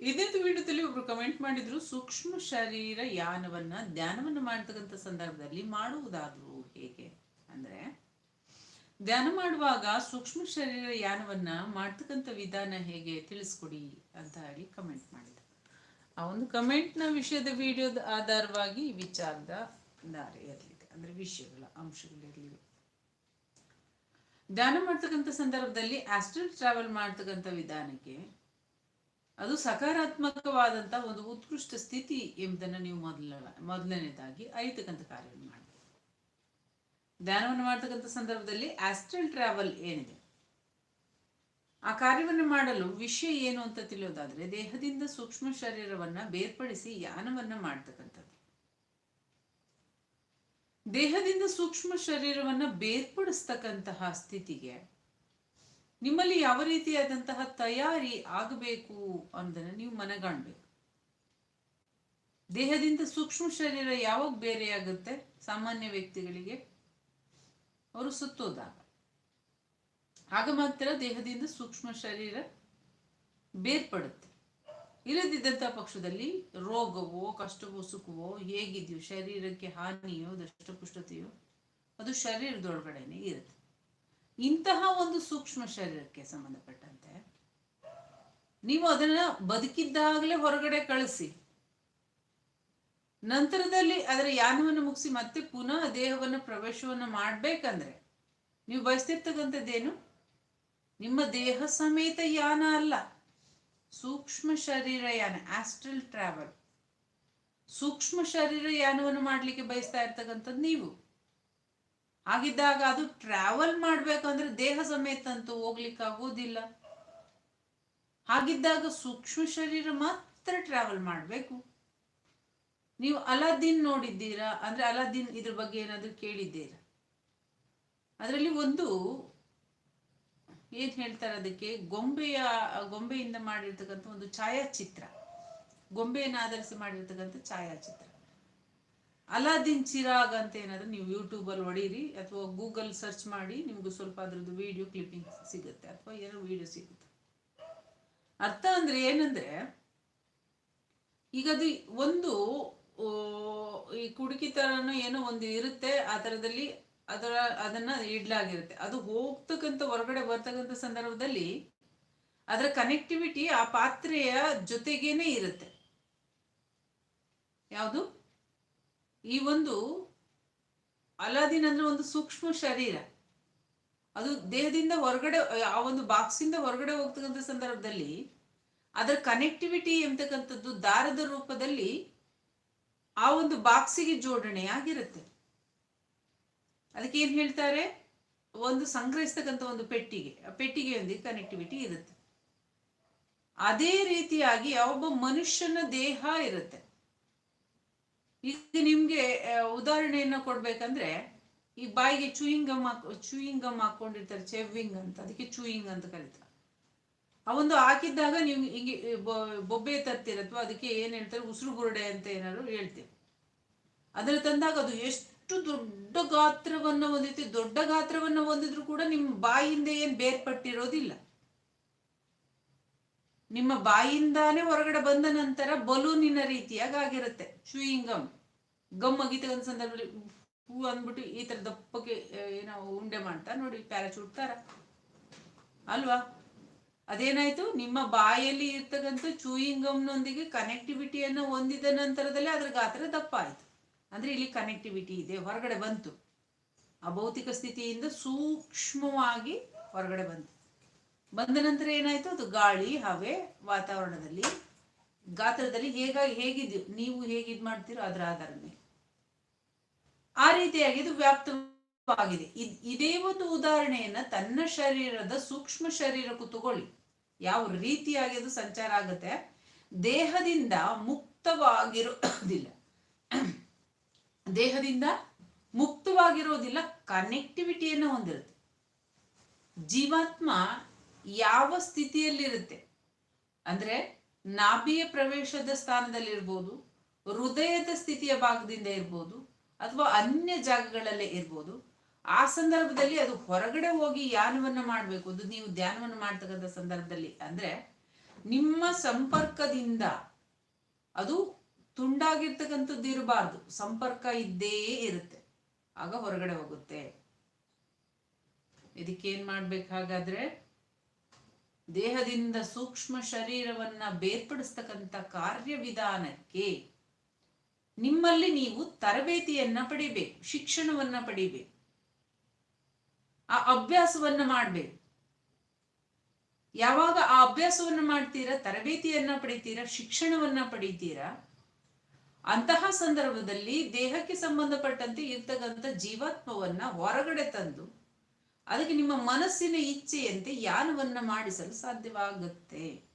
ಇದೇ ವಿಡಿಯೋದಲ್ಲಿ ಒಬ್ರು ಕಮೆಂಟ್ ಮಾಡಿದ್ರು, ಸೂಕ್ಷ್ಮ ಶರೀರ ಯಾನವನ್ನ ಧ್ಯಾನವನ್ನ ಮಾಡ್ತಕ್ಕಂಥ ಸಂದರ್ಭದಲ್ಲಿ ಮಾಡುವುದಾದ್ರೂ ಹೇಗೆ? ಅಂದ್ರೆ, ಧ್ಯಾನ ಮಾಡುವಾಗ ಸೂಕ್ಷ್ಮ ಶರೀರ ಯಾನವನ್ನ ಮಾಡ್ತಕ್ಕಂಥ ವಿಧಾನ ಹೇಗೆ ತಿಳಿಸ್ಕೊಡಿ ಅಂತ ಹೇಳಿ ಕಮೆಂಟ್ ಮಾಡಿದ್ರು. ಆ ಒಂದು ಕಮೆಂಟ್ನ ವಿಷಯದ ವಿಡಿಯೋದ ಆಧಾರವಾಗಿ ವಿಚಾರದ ದಾರಿ ಇರಲಿದೆ ಅಂದ್ರೆ ವಿಷಯಗಳ ಅಂಶಗಳಿರಲಿವೆ ಧ್ಯಾನ ಮಾಡ್ತಕ್ಕಂಥ ಸಂದರ್ಭದಲ್ಲಿ ಆಸ್ಟ್ರಲ್ ಟ್ರಾವೆಲ್ ಮಾಡ್ತಕ್ಕಂಥ ವಿಧಾನಕ್ಕೆ ಅದು ಸಕಾರಾತ್ಮಕವಾದಂತ ಒಂದು ಉತ್ಕೃಷ್ಟ ಸ್ಥಿತಿ ಎಂಬುದನ್ನು ನೀವು ಮೊದಲ ಮೊದಲನೇದಾಗಿ ಅರಿತಕ್ಕಂಥ ಕಾರ್ಯವನ್ನು ಮಾಡಬೇಕು. ಧ್ಯಾನವನ್ನು ಮಾಡ್ತಕ್ಕಂಥ ಸಂದರ್ಭದಲ್ಲಿ ಆಸ್ಟ್ರಲ್ ಟ್ರಾವೆಲ್ ಏನಿದೆ? ಆ ಕಾರ್ಯವನ್ನು ಮಾಡಲು ವಿಷಯ ಏನು ಅಂತ ತಿಳಿಯೋದಾದ್ರೆ ದೇಹದಿಂದ ಸೂಕ್ಷ್ಮ ಶರೀರವನ್ನ ಬೇರ್ಪಡಿಸಿ ಯಾನವನ್ನ ಮಾಡ್ತಕ್ಕಂಥದ್ದು. ದೇಹದಿಂದ ಸೂಕ್ಷ್ಮ ಶರೀರವನ್ನ ಬೇರ್ಪಡಿಸ್ತಕ್ಕಂತಹ ಸ್ಥಿತಿಗೆ ನಿಮ್ಮಲ್ಲಿ ಯಾವ ರೀತಿಯಾದಂತಹ ತಯಾರಿ ಆಗಬೇಕು ಅನ್ನೋದನ್ನ ನೀವು ಮನಗಾಣ್ಬೇಕು. ದೇಹದಿಂದ ಸೂಕ್ಷ್ಮ ಶರೀರ ಯಾವಾಗ ಬೇರೆಯಾಗುತ್ತೆ? ಸಾಮಾನ್ಯ ವ್ಯಕ್ತಿಗಳಿಗೆ ಅವರು ಸುತ್ತೋದಾಗ. ಆಗ ಮಾತ್ರ ದೇಹದಿಂದ ಸೂಕ್ಷ್ಮ ಶರೀರ ಬೇರ್ಪಡುತ್ತೆ. ಇಲ್ಲದಿದ್ದಂಥ ಪಕ್ಷದಲ್ಲಿ ರೋಗವೋ, ಕಷ್ಟವೋ, ಸುಖವೋ ಹೇಗಿದೆಯೋ, ಶರೀರಕ್ಕೆ ಹಾನಿಯೋ, ದಷ್ಟಪುಷ್ಟತೆಯೋ ಅದು ಶರೀರದೊಳಗಡೆನೆ ಇರುತ್ತೆ. ಇಂತಹ ಒಂದು ಸೂಕ್ಷ್ಮ ಶರೀರಕ್ಕೆ ಸಂಬಂಧಪಟ್ಟಂತೆ, ನೀವು ಅದನ್ನ ಬದುಕಿದ್ದಾಗಲೇ ಹೊರಗಡೆ ಕಳಿಸಿ. ನಂತರದಲ್ಲಿ ಅದರ ಯಾನವನ್ನು ಮುಗಿಸಿ ಮತ್ತೆ ಪುನಃ ದೇಹವನ್ನು ಪ್ರವೇಶವನ್ನು ಮಾಡ್ಬೇಕಂದ್ರೆ, ನೀವು ಬಯಸ್ತಿರ್ತಕ್ಕಂಥದ್ದೇನು? ನಿಮ್ಮ ದೇಹ ಸಮೇತ ಯಾನ ಅಲ್ಲ. ಸೂಕ್ಷ್ಮ ಶರೀರ ಯಾನ, ಆಸ್ಟ್ರಲ್ ಟ್ರಾವೆಲ್. ಸೂಕ್ಷ್ಮ ಶರೀರ ಯಾನವನ್ನು ಮಾಡ್ಲಿಕ್ಕೆ ಬಯಸ್ತಾ ಇರ್ತಕ್ಕಂಥದ್ದು ನೀವು. ಹಾಗಿದ್ದಾಗ ಅದು ಟ್ರಾವೆಲ್ ಮಾಡ್ಬೇಕಂದ್ರೆ ದೇಹ ಸಮೇತ ಅಂತೂ ಹೋಗ್ಲಿಕ್ಕೆ ಆಗೋದಿಲ್ಲ. ಹಾಗಿದ್ದಾಗ ಸೂಕ್ಷ್ಮ ಶರೀರ ಮಾತ್ರ ಟ್ರಾವೆಲ್ ಮಾಡಬೇಕು. ನೀವು ಅಲಾದ್ದೀನ್ ನೋಡಿದ್ದೀರಾ? ಅಂದ್ರೆ ಅಲಾದ್ದೀನ್ ಇದ್ರ ಬಗ್ಗೆ ಏನಾದರೂ ಕೇಳಿದ್ದೀರಾ? ಅದರಲ್ಲಿ ಒಂದು ಏನ್ ಹೇಳ್ತಾರೆ ಅದಕ್ಕೆ? ಗೊಂಬೆಯ, ಗೊಂಬೆಯಿಂದ ಮಾಡಿರ್ತಕ್ಕಂಥ ಒಂದು ಛಾಯಾಚಿತ್ರ. ಗೊಂಬೆಯನ್ನು ಆಧರಿಸಿ ಮಾಡಿರ್ತಕ್ಕಂಥ ಛಾಯಾಚಿತ್ರ. ಅಲಾದಿನ್ ಚಿರಾಗ್ ಅಂತ ಏನಾದ್ರು ನೀವು ಯೂಟ್ಯೂಬಲ್ಲಿ ಹೊಡೀರಿ ಅಥವಾ ಗೂಗಲ್ ಸರ್ಚ್ ಮಾಡಿ ನಿಮ್ಗೆ ಸ್ವಲ್ಪ ಅದ್ರದ್ದು ವಿಡಿಯೋ ಕ್ಲಿಪ್ಪಿಂಗ್ ಸಿಗುತ್ತೆ ಅಥವಾ ಏನೋ ವಿಡಿಯೋ ಸಿಗುತ್ತೆ. ಅರ್ಥ ಅಂದ್ರೆ ಏನಂದ್ರೆ ಈಗ ಅದು ಒಂದು ಈ ಕುಡುಕಿ ತರನು ಏನೋ ಒಂದು ಇರುತ್ತೆ, ಆ ತರದಲ್ಲಿ ಅದರ, ಅದನ್ನ ಇಡ್ಲಾಗಿರುತ್ತೆ. ಅದು ಹೋಗ್ತಕ್ಕಂಥ ಹೊರಗಡೆ ಬರ್ತಕ್ಕಂಥ ಸಂದರ್ಭದಲ್ಲಿ ಅದರ ಕನೆಕ್ಟಿವಿಟಿ ಆ ಪಾತ್ರೆಯ ಜೊತೆಗೇನೆ ಇರುತ್ತೆ. ಯಾವುದು? ಈ ಒಂದು ಅಲಾದಿನ್ ಅಂದ್ರೆ ಒಂದು ಸೂಕ್ಷ್ಮ ಶರೀರ. ಅದು ದೇಹದಿಂದ ಹೊರಗಡೆ, ಆ ಒಂದು ಬಾಕ್ಸಿಂದ ಹೊರಗಡೆ ಹೋಗ್ತಕ್ಕಂಥ ಸಂದರ್ಭದಲ್ಲಿ ಅದರ ಕನೆಕ್ಟಿವಿಟಿ ಎಂಬತಕ್ಕಂಥದ್ದು ದಾರದ ರೂಪದಲ್ಲಿ ಆ ಒಂದು ಬಾಕ್ಸಿಗೆ ಜೋಡಣೆ ಆಗಿರುತ್ತೆ ಅದಕ್ಕೆ ಏನ್ ಹೇಳ್ತಾರೆ? ಒಂದು ಸಂಗ್ರಹಿಸ್ತಕ್ಕಂಥ ಒಂದು ಪೆಟ್ಟಿಗೆ, ಆ ಪೆಟ್ಟಿಗೆಯೊಂದಿಗೆ ಕನೆಕ್ಟಿವಿಟಿ ಇರುತ್ತೆ. ಅದೇ ರೀತಿಯಾಗಿ ಯಾವೊಬ್ಬ ಮನುಷ್ಯನ ದೇಹ ಇರುತ್ತೆ. ಈಗ ನಿಮ್ಗೆ ಉದಾಹರಣೆಯನ್ನ ಕೊಡ್ಬೇಕಂದ್ರೆ, ಈ ಬಾಯಿಗೆ ಚೂಯಿಂಗ್ ಗಮ್ ಚೂಯಿಂಗ್ ಗಮ್ ಹಾಕೊಂಡಿರ್ತಾರೆ ಚೆವ್ವಿಂಗ್ ಅಂತ, ಅದಕ್ಕೆ ಚೂಯಿಂಗ್ ಅಂತ ಕರೀತಾರೆ. ಆ ಒಂದು ಹಾಕಿದ್ದಾಗ ನೀವು ಹಿಂಗೆ ಬೊಬ್ಬೆ ತರ್ತಿರತ್ವ ಅದಕ್ಕೆ ಏನು ಹೇಳ್ತಾರೆ, ಉಸಿರು ಗುರುಡೆ ಅಂತ ಏನಾದ್ರು ಹೇಳ್ತೀವಿ ಅದ್ರ ತಂದಾಗ ಅದು ಎಷ್ಟು ದೊಡ್ಡ ಗಾತ್ರವನ್ನ ಹೊಂದಿತ್ತು, ದೊಡ್ಡ ಗಾತ್ರವನ್ನ ಹೊಂದಿದ್ರು ಕೂಡ ನಿಮ್ಮ ಬಾಯಿಂದ ಏನು ಬೇರ್ಪಟ್ಟಿರೋದಿಲ್ಲ. ನಿಮ್ಮ ಬಾಯಿಂದಾನೇ ಹೊರಗಡೆ ಬಂದ ನಂತರ ಬಲೂನಿನ ರೀತಿಯಾಗಿ ಆಗಿರುತ್ತೆ. ಚೂಯಿಂಗ್ ಗಮ್ ಗಮ್ ಅಗಿತಕ್ಕಂಥ ಸಂದರ್ಭದಲ್ಲಿ ಹೂ ಅಂದ್ಬಿಟ್ಟು ಈ ತರ ದಪ್ಪಕ್ಕೆ ಏನೋ ಉಂಡೆ ಮಾಡ್ತಾ ನೋಡಿ ಪ್ಯಾರಾಚೂಟ್ ತರ. ಅಲ್ವಾ? ಅದೇನಾಯ್ತು? ನಿಮ್ಮ ಬಾಯಲ್ಲಿ ಇರ್ತಕ್ಕಂಥ ಚೂಯಿಂಗ್ ಗಮ್ನೊಂದಿಗೆ ಕನೆಕ್ಟಿವಿಟಿಯನ್ನು ಹೊಂದಿದ ನಂತರದಲ್ಲಿ ಅದ್ರ ಗಾತ್ರ ದಪ್ಪ ಆಯ್ತು ಅಂದ್ರೆ ಇಲ್ಲಿ ಕನೆಕ್ಟಿವಿಟಿ ಇದೆ, ಹೊರಗಡೆ ಬಂತು. ಆ ಭೌತಿಕ ಸ್ಥಿತಿಯಿಂದ ಸೂಕ್ಷ್ಮವಾಗಿ ಹೊರಗಡೆ ಬಂತು. ಬಂದ ನಂತರ ಏನಾಯ್ತು? ಅದು ಗಾಳಿ, ಹವೆ ವಾತಾವರಣದಲ್ಲಿ. ಗಾತ್ರದಲ್ಲಿ ಹೇಗಾಗಿ ಹೇಗಿದ್ಯೋ ನೀವು ಹೇಗಿದ್ ಮಾಡ್ತೀರೋ ಅದರ ಮೇಲೆ ಆ ರೀತಿಯಾಗಿ ಇದು ವ್ಯಾಪ್ತವಾಗಿದೆ. ಇದೇ ಒಂದು ಉದಾಹರಣೆಯನ್ನ ತನ್ನ ಶರೀರದ ಸೂಕ್ಷ್ಮ ಶರೀರಕ್ಕೂ ತಗೊಳ್ಳಿ. ಯಾವ ರೀತಿಯಾಗಿ ಅದು ಸಂಚಾರ ಆಗುತ್ತೆ? ದೇಹದಿಂದ ಮುಕ್ತವಾಗಿರೋದಿಲ್ಲ. ದೇಹದಿಂದ ಮುಕ್ತವಾಗಿರೋದಿಲ್ಲ ಕನೆಕ್ಟಿವಿಟಿಯನ್ನು ಹೊಂದಿರುತ್ತೆ. ಜೀವಾತ್ಮ ಯಾವ ಸ್ಥಿತಿಯಲ್ಲಿರುತ್ತೆ? ಅಂದ್ರೆ ನಾಭಿಯ ಪ್ರವೇಶದ ಸ್ಥಾನದಲ್ಲಿರ್ಬೋದು, ಹೃದಯದ ಸ್ಥಿತಿಯ ಭಾಗದಿಂದ ಇರ್ಬೋದು, ಅಥವಾ ಅನ್ಯ ಜಾಗಗಳಲ್ಲೇ ಇರ್ಬೋದು, ಆ ಸಂದರ್ಭದಲ್ಲಿ ಅದು ಹೊರಗಡೆ ಹೋಗಿ ಯಾನವನ್ನ ಮಾಡಬೇಕು? ಅದು ನೀವು ಧ್ಯಾನವನ್ನು ಮಾಡ್ತಕ್ಕಂಥ ಸಂದರ್ಭದಲ್ಲಿ ಅಂದ್ರೆ ನಿಮ್ಮ ಸಂಪರ್ಕದಿಂದ ಅದು ತುಂಡಾಗಿರ್ತಕ್ಕಂಥದ್ದು ಇರಬಾರ್ದು. ಸಂಪರ್ಕ ಇದ್ದೇ ಇರುತ್ತೆ. ಆಗ ಹೊರಗಡೆ ಹೋಗುತ್ತೆ. ಇದಕ್ಕೇನ್ ಏನ್ ಹಾಗಾದ್ರೆ ದೇಹದಿಂದ ಸೂಕ್ಷ್ಮ ಶರೀರವನ್ನ ಬೇರ್ಪಡಿಸ್ತಕ್ಕಂಥ ಕಾರ್ಯವಿಧಾನಕ್ಕೆ ನಿಮ್ಮಲ್ಲಿ ನೀವು ತರಬೇತಿಯನ್ನ ಪಡಿಬೇಕು, ಶಿಕ್ಷಣವನ್ನ ಪಡಿಬೇಕು, ಆ ಅಭ್ಯಾಸವನ್ನ ಮಾಡ್ಬೇಕು. ಯಾವಾಗ ಆ ಅಭ್ಯಾಸವನ್ನ ಮಾಡ್ತೀರಾ, ತರಬೇತಿಯನ್ನ ಪಡಿತೀರಾ, ಶಿಕ್ಷಣವನ್ನ ಪಡಿತೀರಾ, ಅಂತಹ ಸಂದರ್ಭದಲ್ಲಿ ದೇಹಕ್ಕೆ ಸಂಬಂಧಪಟ್ಟಂತೆ ಇರ್ತಕ್ಕಂಥ ಜೀವಾತ್ಮವನ್ನ ಹೊರಗಡೆ ತಂದು ಅದಕ್ಕೆ ನಿಮ್ಮ ಮನಸ್ಸಿನ ಇಚ್ಛೆಯಂತೆ ಯಾನವನ್ನ ಮಾಡಿಸಲು ಸಾಧ್ಯವಾಗುತ್ತೆ.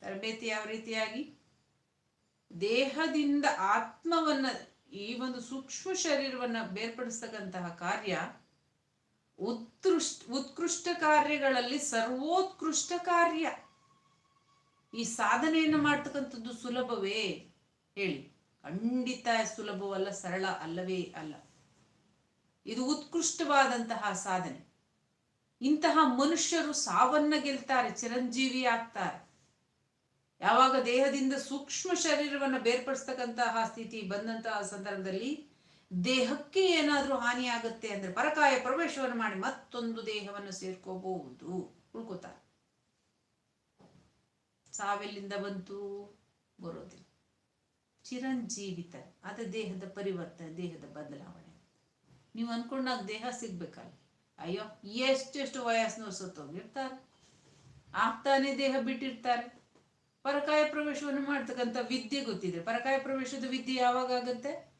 ತರಬೇತಿ ಯಾವ ರೀತಿಯಾಗಿ? ದೇಹದಿಂದ ಆತ್ಮವನ್ನ ಈ ಒಂದು ಸೂಕ್ಷ್ಮ ಶರೀರವನ್ನ ಬೇರ್ಪಡಿಸ್ತಕ್ಕಂತಹ ಕಾರ್ಯ ಉತ್ಕೃಷ್ಟ ಉತ್ಕೃಷ್ಟ ಕಾರ್ಯಗಳಲ್ಲಿ ಸರ್ವೋತ್ಕೃಷ್ಟ ಕಾರ್ಯ. ಈ ಸಾಧನೆಯನ್ನು ಮಾಡ್ತಕ್ಕಂಥದ್ದು ಸುಲಭವೇ? ಹೇಳಿ. ಖಂಡಿತ ಸುಲಭವಲ್ಲ, ಸರಳ ಅಲ್ಲವೇ ಅಲ್ಲ. ಇದು ಉತ್ಕೃಷ್ಟವಾದಂತಹ ಸಾಧನೆ. ಇಂತಹ ಮನುಷ್ಯರು ಸಾವನ್ನ ಗೆಲ್ತಾರೆ, ಚಿರಂಜೀವಿ ಆಗ್ತಾರೆ. ಯಾವಾಗ ದೇಹದಿಂದ ಸೂಕ್ಷ್ಮ ಶರೀರವನ್ನು ಬೇರ್ಪಡಿಸ್ತಕ್ಕಂತಹ ಸ್ಥಿತಿ ಬಂದಂತಹ ಸಂದರ್ಭದಲ್ಲಿ ದೇಹಕ್ಕೆ ಏನಾದರೂ ಹಾನಿ ಆಗುತ್ತೆ ಅಂದ್ರೆ ಪರಕಾಯ ಪ್ರವೇಶವನ್ನು ಮಾಡಿ ಮತ್ತೊಂದು ದೇಹವನ್ನು ಸೇರ್ಕೋಬಹುದು ಉಳ್ಕೋತಾರೆ. ಸಾವೆಲ್ಲಿಂದ ಬಂತು? ಬರೋದಿಲ್ಲ. ಚಿರಂಜೀವಿತ ಅದ ದೇಹದ ಪರಿವರ್ತನೆ, ದೇಹದ ಬದಲಾವಣೆ. ನೀವು ಅನ್ಕೊಂಡಾಗ ದೇಹ ಸಿಗ್ಬೇಕಲ್ಲ. ಅಯ್ಯೋ, ಎಷ್ಟೆಷ್ಟು ವಯಸ್ಸನ್ನು ಸತ್ತೋಗಿರ್ತಾರೆ ಆಗ್ತಾನೆ ದೇಹ ಬಿಟ್ಟಿರ್ತಾರೆ. ಪರಕಾಯ ಪ್ರವೇಶವನ್ನು ಮಾಡ್ತಕ್ಕಂಥ ವಿದ್ಯೆ ಗೊತ್ತಿದೆ. ಪರಕಾಯ ಪ್ರವೇಶದ ವಿದ್ಯೆ ಯಾವಾಗ ಆಗುತ್ತೆ?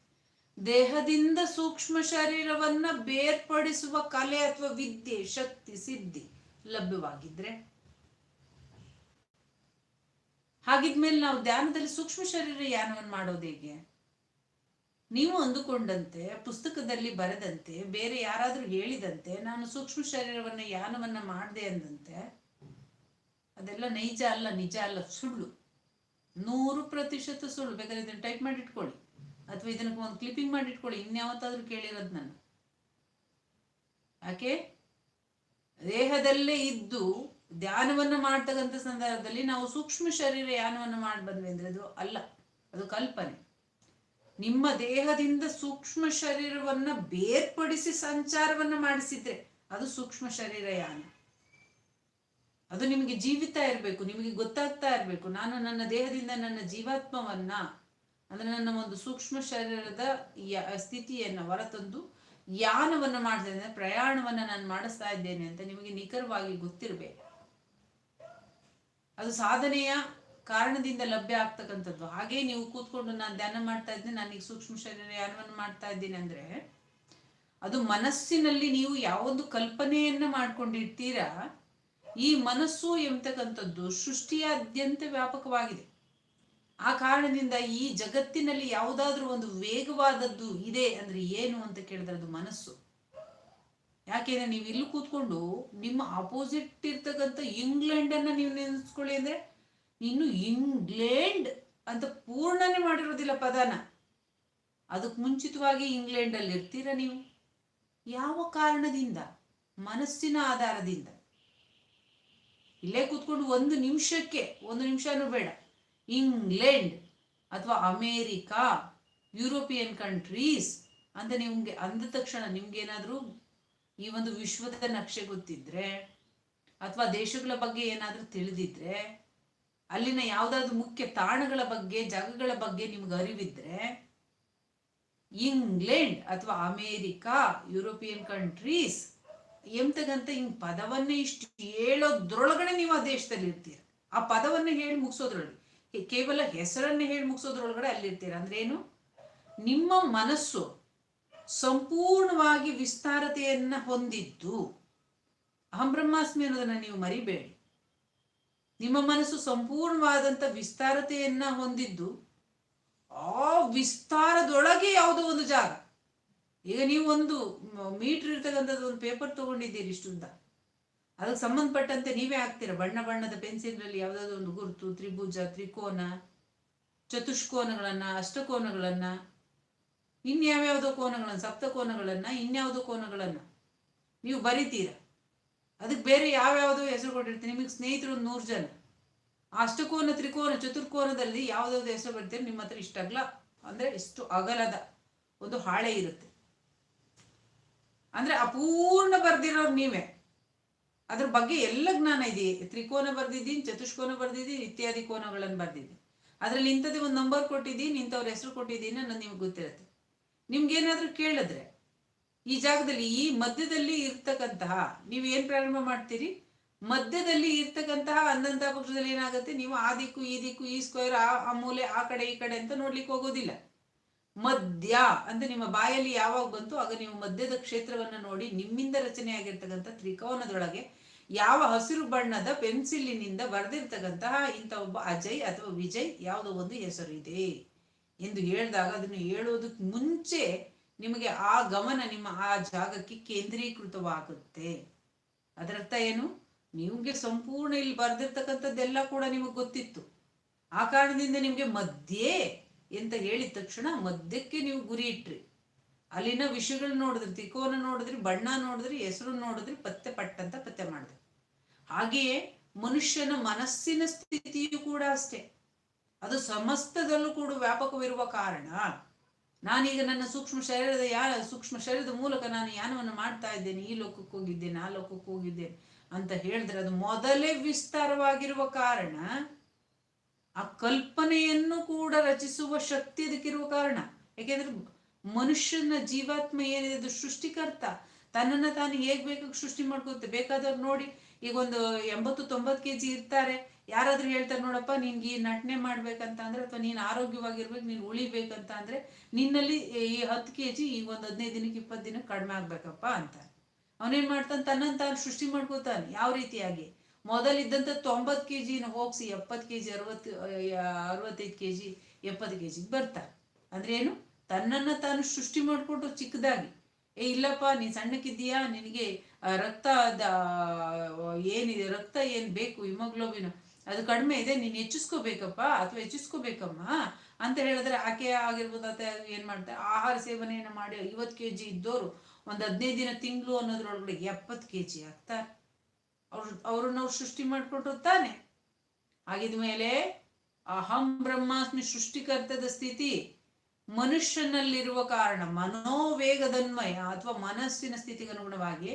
ದೇಹದಿಂದ ಸೂಕ್ಷ್ಮ ಶರೀರವನ್ನ ಬೇರ್ಪಡಿಸುವ ಕಲೆ ಅಥವಾ ವಿದ್ಯೆ, ಶಕ್ತಿ, ಸಿದ್ಧಿ ಲಭ್ಯವಾಗಿದ್ರೆ. ಹಾಗಿದ್ಮೇಲೆ ನಾವು ಧ್ಯಾನದಲ್ಲಿ ಸೂಕ್ಷ್ಮ ಶರೀರ ಯಾನವನ್ನು ಮಾಡೋದು ಹೇಗೆ? ನೀವು ಅಂದುಕೊಂಡಂತೆ, ಪುಸ್ತಕದಲ್ಲಿ ಬರೆದಂತೆ, ಬೇರೆ ಯಾರಾದರೂ ಹೇಳಿದಂತೆ, ನಾನು ಸೂಕ್ಷ್ಮ ಶರೀರವನ್ನು, ಯಾನವನ್ನ ಮಾಡಿದೆ ಅಂದಂತೆ, ಅದೆಲ್ಲ ನೈಜ ಅಲ್ಲ, ನಿಜ ಅಲ್ಲ, ಸುಳ್ಳು. ನೂರು ಪ್ರತಿಶತ ಸುಳ್ಳು. ಬೇಕಾದ್ರೆ ಇದನ್ನ ಟೈಪ್ ಮಾಡಿ ಇಟ್ಕೊಳ್ಳಿ ಅಥವಾ ಇದನ್ನ ಒಂದು ಕ್ಲಿಪ್ಪಿಂಗ್ ಮಾಡಿ ಇಟ್ಕೊಳ್ಳಿ ಇನ್ಯಾವತ್ತಾದ್ರೂ ಕೇಳಿರೋದು ನಾನು. ಯಾಕೆ? ದೇಹದಲ್ಲೇ ಇದ್ದು ಧ್ಯಾನವನ್ನ ಮಾಡ್ತಕ್ಕಂಥ ಸಂದರ್ಭದಲ್ಲಿ ನಾವು ಸೂಕ್ಷ್ಮ ಶರೀರ ಯಾನವನ್ನ ಮಾಡಿ ಬಂದ್ವಿ ಅಂದ್ರೆ ಅದು ಅಲ್ಲ. ಅದು ಕಲ್ಪನೆ. ನಿಮ್ಮ ದೇಹದಿಂದ ಸೂಕ್ಷ್ಮ ಶರೀರವನ್ನ ಬೇರ್ಪಡಿಸಿ ಸಂಚಾರವನ್ನ ಮಾಡಿಸಿದ್ರೆ ಅದು ಸೂಕ್ಷ್ಮ ಶರೀರ ಯಾನ? ಅದು ನಿಮಗೆ ಜೀವಿತ ಇರಬೇಕು, ನಿಮಗೆ ಗೊತ್ತಾಗ್ತಾ ಇರಬೇಕು. ನಾನು ನನ್ನ ದೇಹದಿಂದ ನನ್ನ ಜೀವಾತ್ಮವನ್ನ, ಅಂದ್ರೆ ನನ್ನ ಒಂದು ಸೂಕ್ಷ್ಮ ಶರೀರದ ಸ್ಥಿತಿಯನ್ನ, ಹೊರತಂದು ಯಾನವನ್ನ ಮಾಡ್ತಾ ಇದ್ದೇನೆ, ಪ್ರಯಾಣವನ್ನ ನಾನು ಮಾಡಿಸ್ತಾ ಇದ್ದೇನೆ ಅಂತ ನಿಮಗೆ ನಿಖರವಾಗಿ ಗೊತ್ತಿರಬೇಕು. ಅದು ಸಾಧನೆಯ ಕಾರಣದಿಂದ ಲಭ್ಯ ಆಗ್ತಕ್ಕಂಥದ್ದು. ಹಾಗೆ ನೀವು ಕೂತ್ಕೊಂಡು ನಾನು ಧ್ಯಾನ ಮಾಡ್ತಾ ಇದ್ದೀನಿ ನಾನೀಗ ಸೂಕ್ಷ್ಮ ಶರೀರ ಯಾನವನ್ನು ಮಾಡ್ತಾ ಇದ್ದೀನಿ ಅಂದ್ರೆ, ಅದು ಮನಸ್ಸಿನಲ್ಲಿ ನೀವು ಯಾವೊಂದು ಕಲ್ಪನೆಯನ್ನ ಮಾಡ್ಕೊಂಡಿರ್ತೀರಾ, ಈ ಮನಸ್ಸು ಎಂಬತಕ್ಕಂಥದ್ದು ಸೃಷ್ಟಿಯಾದ್ಯಂತ ವ್ಯಾಪಕವಾಗಿದೆ. ಆ ಕಾರಣದಿಂದ ಈ ಜಗತ್ತಿನಲ್ಲಿ ಯಾವುದಾದ್ರೂ ಒಂದು ವೇಗವಾದದ್ದು ಇದೆ ಅಂದ್ರೆ ಏನು ಅಂತ ಕೇಳಿದ್ರೆ ಅದು ಮನಸ್ಸು. ಯಾಕೆಂದ್ರೆ ನೀವು ಇಲ್ಲಿ ಕೂತ್ಕೊಂಡು ನಿಮ್ಮ ಅಪೋಸಿಟ್ ಇರ್ತಕ್ಕಂಥ ಇಂಗ್ಲೆಂಡನ್ನು ನೀವು ನೆನೆಸ್ಕೊಳ್ಳಿ ಅಂದ್ರೆ ಇನ್ನು ಇಂಗ್ಲೆಂಡ್ ಅಂತ ಪೂರ್ಣನೇ ಮಾಡಿರೋದಿಲ್ಲ ಪದನ. ಅದಕ್ಕೆ ಮುಂಚಿತವಾಗಿ ಇಂಗ್ಲೆಂಡ್ ಅಲ್ಲಿ ಇರ್ತೀರ ನೀವು? ಯಾವ ಕಾರಣದಿಂದ? ಮನಸ್ಸಿನ ಆಧಾರದಿಂದ. ಇಲ್ಲೇ ಕೂತ್ಕೊಂಡು ಒಂದು ನಿಮಿಷಕ್ಕೆ, ಒಂದು ನಿಮಿಷನೂ ಬೇಡ. ಇಂಗ್ಲೆಂಡ್ ಅಥವಾ ಅಮೇರಿಕಾ, ಯುರೋಪಿಯನ್ ಕಂಟ್ರೀಸ್ ಅಂತ ನಿಮ್ಗೆ ಅಂದ ತಕ್ಷಣ ನಿಮಗೇನಾದರೂ ಈ ಒಂದು ವಿಶ್ವದ ನಕ್ಷೆ ಗೊತ್ತಿದ್ರೆ ಅಥವಾ ದೇಶಗಳ ಬಗ್ಗೆ ಏನಾದರೂ ತಿಳಿದಿದ್ರೆ ಅಲ್ಲಿನ ಯಾವುದಾದ್ರು ಮುಖ್ಯ ತಾಣಗಳ ಬಗ್ಗೆ, ಜಾಗಗಳ ಬಗ್ಗೆ ನಿಮ್ಗೆ ಅರಿವಿದ್ರೆ, ಇಂಗ್ಲೆಂಡ್ ಅಥವಾ ಅಮೇರಿಕಾ, ಯುರೋಪಿಯನ್ ಕಂಟ್ರೀಸ್, ಎಂತಗಂತ ಹಿಂಗ್ ಪದವನ್ನೇ ಇಷ್ಟು ಹೇಳೋದ್ರೊಳಗಡೆ ನೀವು ಆ ದೇಶದಲ್ಲಿ ಇರ್ತೀರ. ಆ ಪದವನ್ನ ಹೇಳಿ ಮುಗಿಸೋದ್ರೊಳಗೆ ಕೇವಲ ಹೆಸರನ್ನ ಹೇಳಿ ಮುಗಿಸೋದ್ರೊಳಗಡೆ ಅಲ್ಲಿರ್ತೀರ. ಅಂದ್ರೆ ಏನು ನಿಮ್ಮ ಮನಸ್ಸು ಸಂಪೂರ್ಣವಾಗಿ ವಿಸ್ತಾರತೆಯನ್ನ ಹೊಂದಿದ್ದು. ಅಹಂ ಬ್ರಹ್ಮಾಸ್ಮಿ ಅನ್ನೋದನ್ನ ನೀವು ಮರಿಬೇಡಿ. ನಿಮ್ಮ ಮನಸ್ಸು ಸಂಪೂರ್ಣವಾದಂತ ವಿಸ್ತಾರತೆಯನ್ನ ಹೊಂದಿದ್ದು ಆ ವಿಸ್ತಾರದೊಳಗೆ ಯಾವುದೋ ಒಂದು ಜಾಗ. ಈಗ ನೀವು ಒಂದು ಮೀಟರ್ ಇರ್ತಕ್ಕಂಥದ್ದು ಒಂದು ಪೇಪರ್ ತಗೊಂಡಿದ್ದೀರಿ ಇಷ್ಟುಂದ. ಅದಕ್ಕೆ ಸಂಬಂಧಪಟ್ಟಂತೆ ನೀವೇ ಹಾಕ್ತೀರ. ಬಣ್ಣ ಬಣ್ಣದ ಪೆನ್ಸಿಲ್ನಲ್ಲಿ ಯಾವುದಾದ್ರು ಒಂದು ಗುರುತು, ತ್ರಿಭುಜ, ತ್ರಿಕೋನ, ಚತುಷ್ಕೋನಗಳನ್ನ, ಅಷ್ಟಕೋನಗಳನ್ನ, ಇನ್ಯಾವ್ಯಾವುದೋ ಕೋನಗಳನ್ನು, ಸಪ್ತಕೋನಗಳನ್ನು, ಇನ್ಯಾವುದೋ ಕೋನಗಳನ್ನು ನೀವು ಬರಿತೀರ. ಅದಕ್ಕೆ ಬೇರೆ ಯಾವ್ಯಾವುದೋ ಹೆಸರು ಕೊಟ್ಟಿರ್ತೀನಿ. ನಿಮಗೆ ಸ್ನೇಹಿತರು ನೂರು ಜನ. ಅಷ್ಟಕೋನ ತ್ರಿಕೋನ ಚತುರ್ಕೋನದಲ್ಲಿ ಯಾವ್ದಾವ್ದು ಹೆಸರು ಬರ್ತೀರಿ ನಿಮ್ಮ ಹತ್ರ ಇಷ್ಟ ಅಗಲ ಅಂದ್ರೆ ಇಷ್ಟು ಅಗಲದ ಒಂದು ಹಾಳೆ ಇರುತ್ತೆ. ಅಂದ್ರೆ ಅಪೂರ್ಣ ಬರ್ದಿರೋರು ನೀವೇ. ಅದ್ರ ಬಗ್ಗೆ ಎಲ್ಲ ಜ್ಞಾನ ಇದೆ ತ್ರಿಕೋನ ಬರ್ದಿದ್ದೀನಿ, ಚತುಷ್ಕೋನ ಬರ್ದಿದ್ದೀನಿ, ಇತ್ಯಾದಿ ಕೋನಗಳನ್ನು ಬರ್ದಿದ್ದೀನಿ. ಅದ್ರಲ್ಲಿ ಇಂಥದ್ದೇ ಒಂದು ನಂಬರ್ ಕೊಟ್ಟಿದ್ದೀನಿ, ಇಂಥವ್ರ ಹೆಸರು ಕೊಟ್ಟಿದ್ದೀನಿ ಅನ್ನೋದು ನಿಮ್ಗೆ ಗೊತ್ತಿರುತ್ತೆ. ನಿಮ್ಗೇನಾದರೂ ಕೇಳಿದ್ರೆ. ಈ ಜಾಗದಲ್ಲಿ ಈ ಮಧ್ಯದಲ್ಲಿ ಇರ್ತಕ್ಕಂತಹ, ನೀವು ಏನ್ ಪ್ರಾರಂಭ ಮಾಡ್ತೀರಿ? ಮಧ್ಯದಲ್ಲಿ ಇರ್ತಕ್ಕಂತಹ ಅಂದಂತ ಪಕ್ಷದಲ್ಲಿ ಏನಾಗುತ್ತೆ? ನೀವು ಆ ದಿಕ್ಕು, ಈ ದಿಕ್ಕು, ಈ ಸ್ಕ್ವೇರ್ ಆ ಆ ಮೂಲೆ, ಆ ಕಡೆ, ಈ ಕಡೆ ಅಂತ ನೋಡ್ಲಿಕ್ಕೆ ಹೋಗೋದಿಲ್ಲ. ಮಧ್ಯ ಅಂದ್ರೆ ನಿಮ್ಮ ಬಾಯಲ್ಲಿ ಯಾವಾಗ ಬಂತು ಆಗ ನೀವು ಮಧ್ಯದ ಕ್ಷೇತ್ರವನ್ನ ನೋಡಿ ನಿಮ್ಮಿಂದ ರಚನೆಯಾಗಿರ್ತಕ್ಕಂಥ ತ್ರಿಕೋನದೊಳಗೆ ಯಾವ ಹಸಿರು ಬಣ್ಣದ ಪೆನ್ಸಿಲಿನಿಂದ ಬರೆದಿರ್ತಕ್ಕಂತಹ ಇಂಥ ಒಬ್ಬ ಅಜಯ್ ಅಥವಾ ವಿಜಯ್ ಯಾವುದೋ ಒಂದು ಹೆಸರು ಇದೆ. ಎಂದು ಹೇಳಿದಾಗ ಅದನ್ನು ಹೇಳುವುದಕ್ಕೆ ಮುಂಚೆ ನಿಮಗೆ ಆ ಗಮನ ನಿಮ್ಮ ಆ ಜಾಗಕ್ಕೆ ಕೇಂದ್ರೀಕೃತವಾಗುತ್ತೆ. ಅದರರ್ಥ ಏನು? ನಿಮಗೆ ಸಂಪೂರ್ಣ ಇಲ್ಲಿ ಬರ್ದಿರ್ತಕ್ಕಂಥದ್ದೆಲ್ಲ ಕೂಡ ನಿಮಗೆ ಗೊತ್ತಿತ್ತು. ಆ ಕಾರಣದಿಂದ ನಿಮಗೆ ಮಧ್ಯೆ ಅಂತ ಹೇಳಿದ ತಕ್ಷಣ ಮಧ್ಯಕ್ಕೆ ನೀವು ಗುರಿ ಇಟ್ರಿ. ಅಲ್ಲಿನ ವಿಷಯಗಳನ್ನ ನೋಡಿದ್ರಿ ತಿಕೋನ ನೋಡಿದ್ರಿ, ಬಣ್ಣ ನೋಡಿದ್ರಿ, ಹೆಸರು ನೋಡಿದ್ರಿ, ಪತ್ತೆ ಪಟ್ಟಂತ ಪತ್ತೆ ಮಾಡಿದ್ರಿ. ಹಾಗೆಯೇ ಮನುಷ್ಯನ ಮನಸ್ಸಿನ ಸ್ಥಿತಿಯು ಕೂಡ ಅಷ್ಟೇ. ಅದು ಸಮಸ್ತದಲ್ಲೂ ಕೂಡ ವ್ಯಾಪಕವಿರುವ ಕಾರಣ ನಾನೀಗ ನನ್ನ ಸೂಕ್ಷ್ಮ ಶರೀರದ ಯಾ ಸೂಕ್ಷ್ಮ ಶರೀರದ ಮೂಲಕ ನಾನು ಯಾನವನ್ನು ಮಾಡ್ತಾ ಇದ್ದೇನೆ, ಈ ಲೋಕಕ್ಕೆ ಹೋಗಿದ್ದೇನೆ, ಆ ಲೋಕಕ್ಕೆ ಹೋಗಿದ್ದೇನೆ ಅಂತ ಹೇಳಿದ್ರೆ ಅದು ಮೊದಲೇ ವಿಸ್ತಾರವಾಗಿರುವ ಕಾರಣ, ಆ ಕಲ್ಪನೆಯನ್ನು ಕೂಡ ರಚಿಸುವ ಶಕ್ತಿ ಅದಕ್ಕಿರುವ ಕಾರಣ. ಯಾಕೆಂದ್ರೆ ಮನುಷ್ಯನ ಜೀವಾತ್ಮ ಏನಿದೆ, ಅದು ಸೃಷ್ಟಿಕರ್ತ. ತನ್ನನ್ನ ತಾನು ಹೇಗ್ ಬೇಕಾಗ ಸೃಷ್ಟಿ ಮಾಡ್ಕೊತ ಬೇಕಾದವ್ರು ನೋಡಿ, ಈಗ ಒಂದು ಎಂಬತ್ತು ತೊಂಬತ್ತು ಕೆ ಜಿ ಇರ್ತಾರೆ. ಯಾರಾದ್ರೂ ಹೇಳ್ತಾರೆ, ನೋಡಪ್ಪ, ನಿನ್ಗೆ ಈ ನಟನೆ ಮಾಡ್ಬೇಕಂತ ಅಂದ್ರೆ ಅಥವಾ ನೀನು ಆರೋಗ್ಯವಾಗಿರ್ಬೇಕು, ನೀನು ಉಳಿಬೇಕಂತ ಅಂದ್ರೆ ನಿನ್ನಲ್ಲಿ ಈ ಹತ್ತು ಕೆ ಜಿ ಈಗ ಒಂದ್ ಹದಿನೈದು ದಿನಕ್ಕೆ ಇಪ್ಪತ್ತು ದಿನಕ್ಕೆ ಕಡಿಮೆ ಆಗ್ಬೇಕಪ್ಪ ಅಂತ ಅವನೇನ್ ಮಾಡ್ತಾನೆ ತನ್ನಂತ ತಾನು ಸೃಷ್ಟಿ ಮಾಡ್ಕೋತಾನೆ, ಯಾವ ರೀತಿಯಾಗಿ? ಮೊದಲಿದ್ದಂತ ತೊಂಬತ್ತು ಕೆ ಜಿನ ಹೋಗ್ಸಿ ಎಪ್ಪತ್ತು ಕೆ ಜಿ ಅರವತ್ತು ಅರವತ್ತೈದು ಕೆ ಜಿ ಎಪ್ಪತ್ತು ಕೆ ಜಿಗೆ ಬರ್ತಾರೆ. ಅಂದ್ರೆ ಏನು? ತನ್ನನ್ನು ತಾನು ಸೃಷ್ಟಿ ಮಾಡ್ಕೊಟ್ಟು ಚಿಕ್ಕದಾಗಿ. ಏ, ಇಲ್ಲಪ್ಪ, ನೀನು ಸಣ್ಣಕ್ಕಿದ್ದೀಯಾ? ನಿನಗೆ ರಕ್ತ ಏನಿದೆ, ರಕ್ತ ಏನು ಬೇಕು, ಹಿಮೋಗ್ಲೋಬಿನ್ ಅದು ಕಡಿಮೆ ಇದೆ, ನೀನು ಹೆಚ್ಚಿಸ್ಕೋಬೇಕಪ್ಪ ಅಥವಾ ಹೆಚ್ಚಿಸ್ಕೋಬೇಕಮ್ಮ ಅಂತ ಹೇಳಿದ್ರೆ ಆಕೆ ಆಗಿರ್ಬೋದು ಅಥವಾ ಏನು ಮಾಡ್ತಾರೆ ಆಹಾರ ಸೇವನೆಯನ್ನು ಮಾಡಿ ಐವತ್ತು ಕೆ ಜಿ ಇದ್ದವರು ಒಂದು ಹದಿನೈದು ದಿನ ತಿಂಗಳು ಅನ್ನೋದ್ರೊಳಗಡೆ ಎಪ್ಪತ್ತು ಕೆ ಜಿ ಆಗ್ತಾರೆ. ಅವ್ರು, ಅವ್ರನ್ನ ಅವ್ರು ಸೃಷ್ಟಿ ಮಾಡಿಕೊಟ್ರು ತಾನೆ. ಆಗಿದ್ಮೇಲೆ ಅಹಂ ಬ್ರಹ್ಮಾಸ್ಮಿ ಸೃಷ್ಟಿಕರ್ತದ ಸ್ಥಿತಿ ಮನುಷ್ಯನಲ್ಲಿರುವ ಕಾರಣ, ಮನೋವೇಗದನ್ವಯ ಅಥವಾ ಮನಸ್ಸಿನ ಸ್ಥಿತಿಗೆ ಅನುಗುಣವಾಗಿ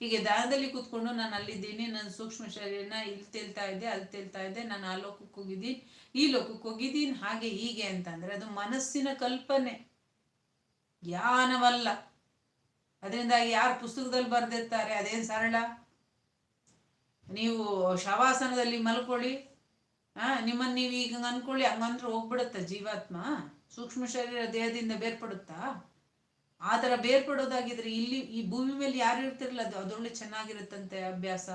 ಹೀಗೆ ದಾನದಲ್ಲಿ ಕೂತ್ಕೊಂಡು ನಾನು ಅಲ್ಲಿದ್ದೀನಿ ನನ್ನ ಸೂಕ್ಷ್ಮ ಶರೀರನ ಇಲ್ಲಿ ತೇಲ್ತಾ ಇದ್ದೆ, ಅಲ್ಲಿ ತೇಲ್ತಾ ಇದ್ದೆ, ನಾನು ಆ ಲೋಕಕ್ಕೆ ಹೋಗಿದ್ದೀನಿ, ಈ ಲೋಕಕ್ಕೆ ಹೋಗಿದ್ದೀನಿ, ಹಾಗೆ ಹೀಗೆ ಅಂತಂದ್ರೆ ಅದು ಮನಸ್ಸಿನ ಕಲ್ಪನೆ. ಜ್ಞಾನವಲ್ಲ. ಅದರಿಂದ ಯಾರು ಪುಸ್ತಕದಲ್ಲಿ ಬರೆದಿರ್ತಾರೆ, ಅದೇನು ಸರಳ? ನೀವು ಶವಾಸನದಲ್ಲಿ ಮಲ್ಕೊಳ್ಳಿ, ಆ ನಿಮ್ಮನ್ನ ನೀವು ಈಗ ಅನ್ಕೊಳ್ಳಿ ಹಂಗಂದ್ರೆ ಹೋಗ್ಬಿಡುತ್ತ ಜೀವಾತ್ಮ? ಸೂಕ್ಷ್ಮ ಶರೀರ ದೇಹದಿಂದ ಬೇರ್ಪಡುತ್ತಾ? ಆ ಥರ ಬೇರ್ಪಡೋದಾಗಿದ್ರೆ ಇಲ್ಲಿ ಈ ಭೂಮಿ ಮೇಲೆ ಯಾರು ಇರ್ತಿರಲ್ಲ, ಅದು ಅದೊಳ್ಳೆ ಚೆನ್ನಾಗಿರುತ್ತಂತೆ ಅಭ್ಯಾಸ.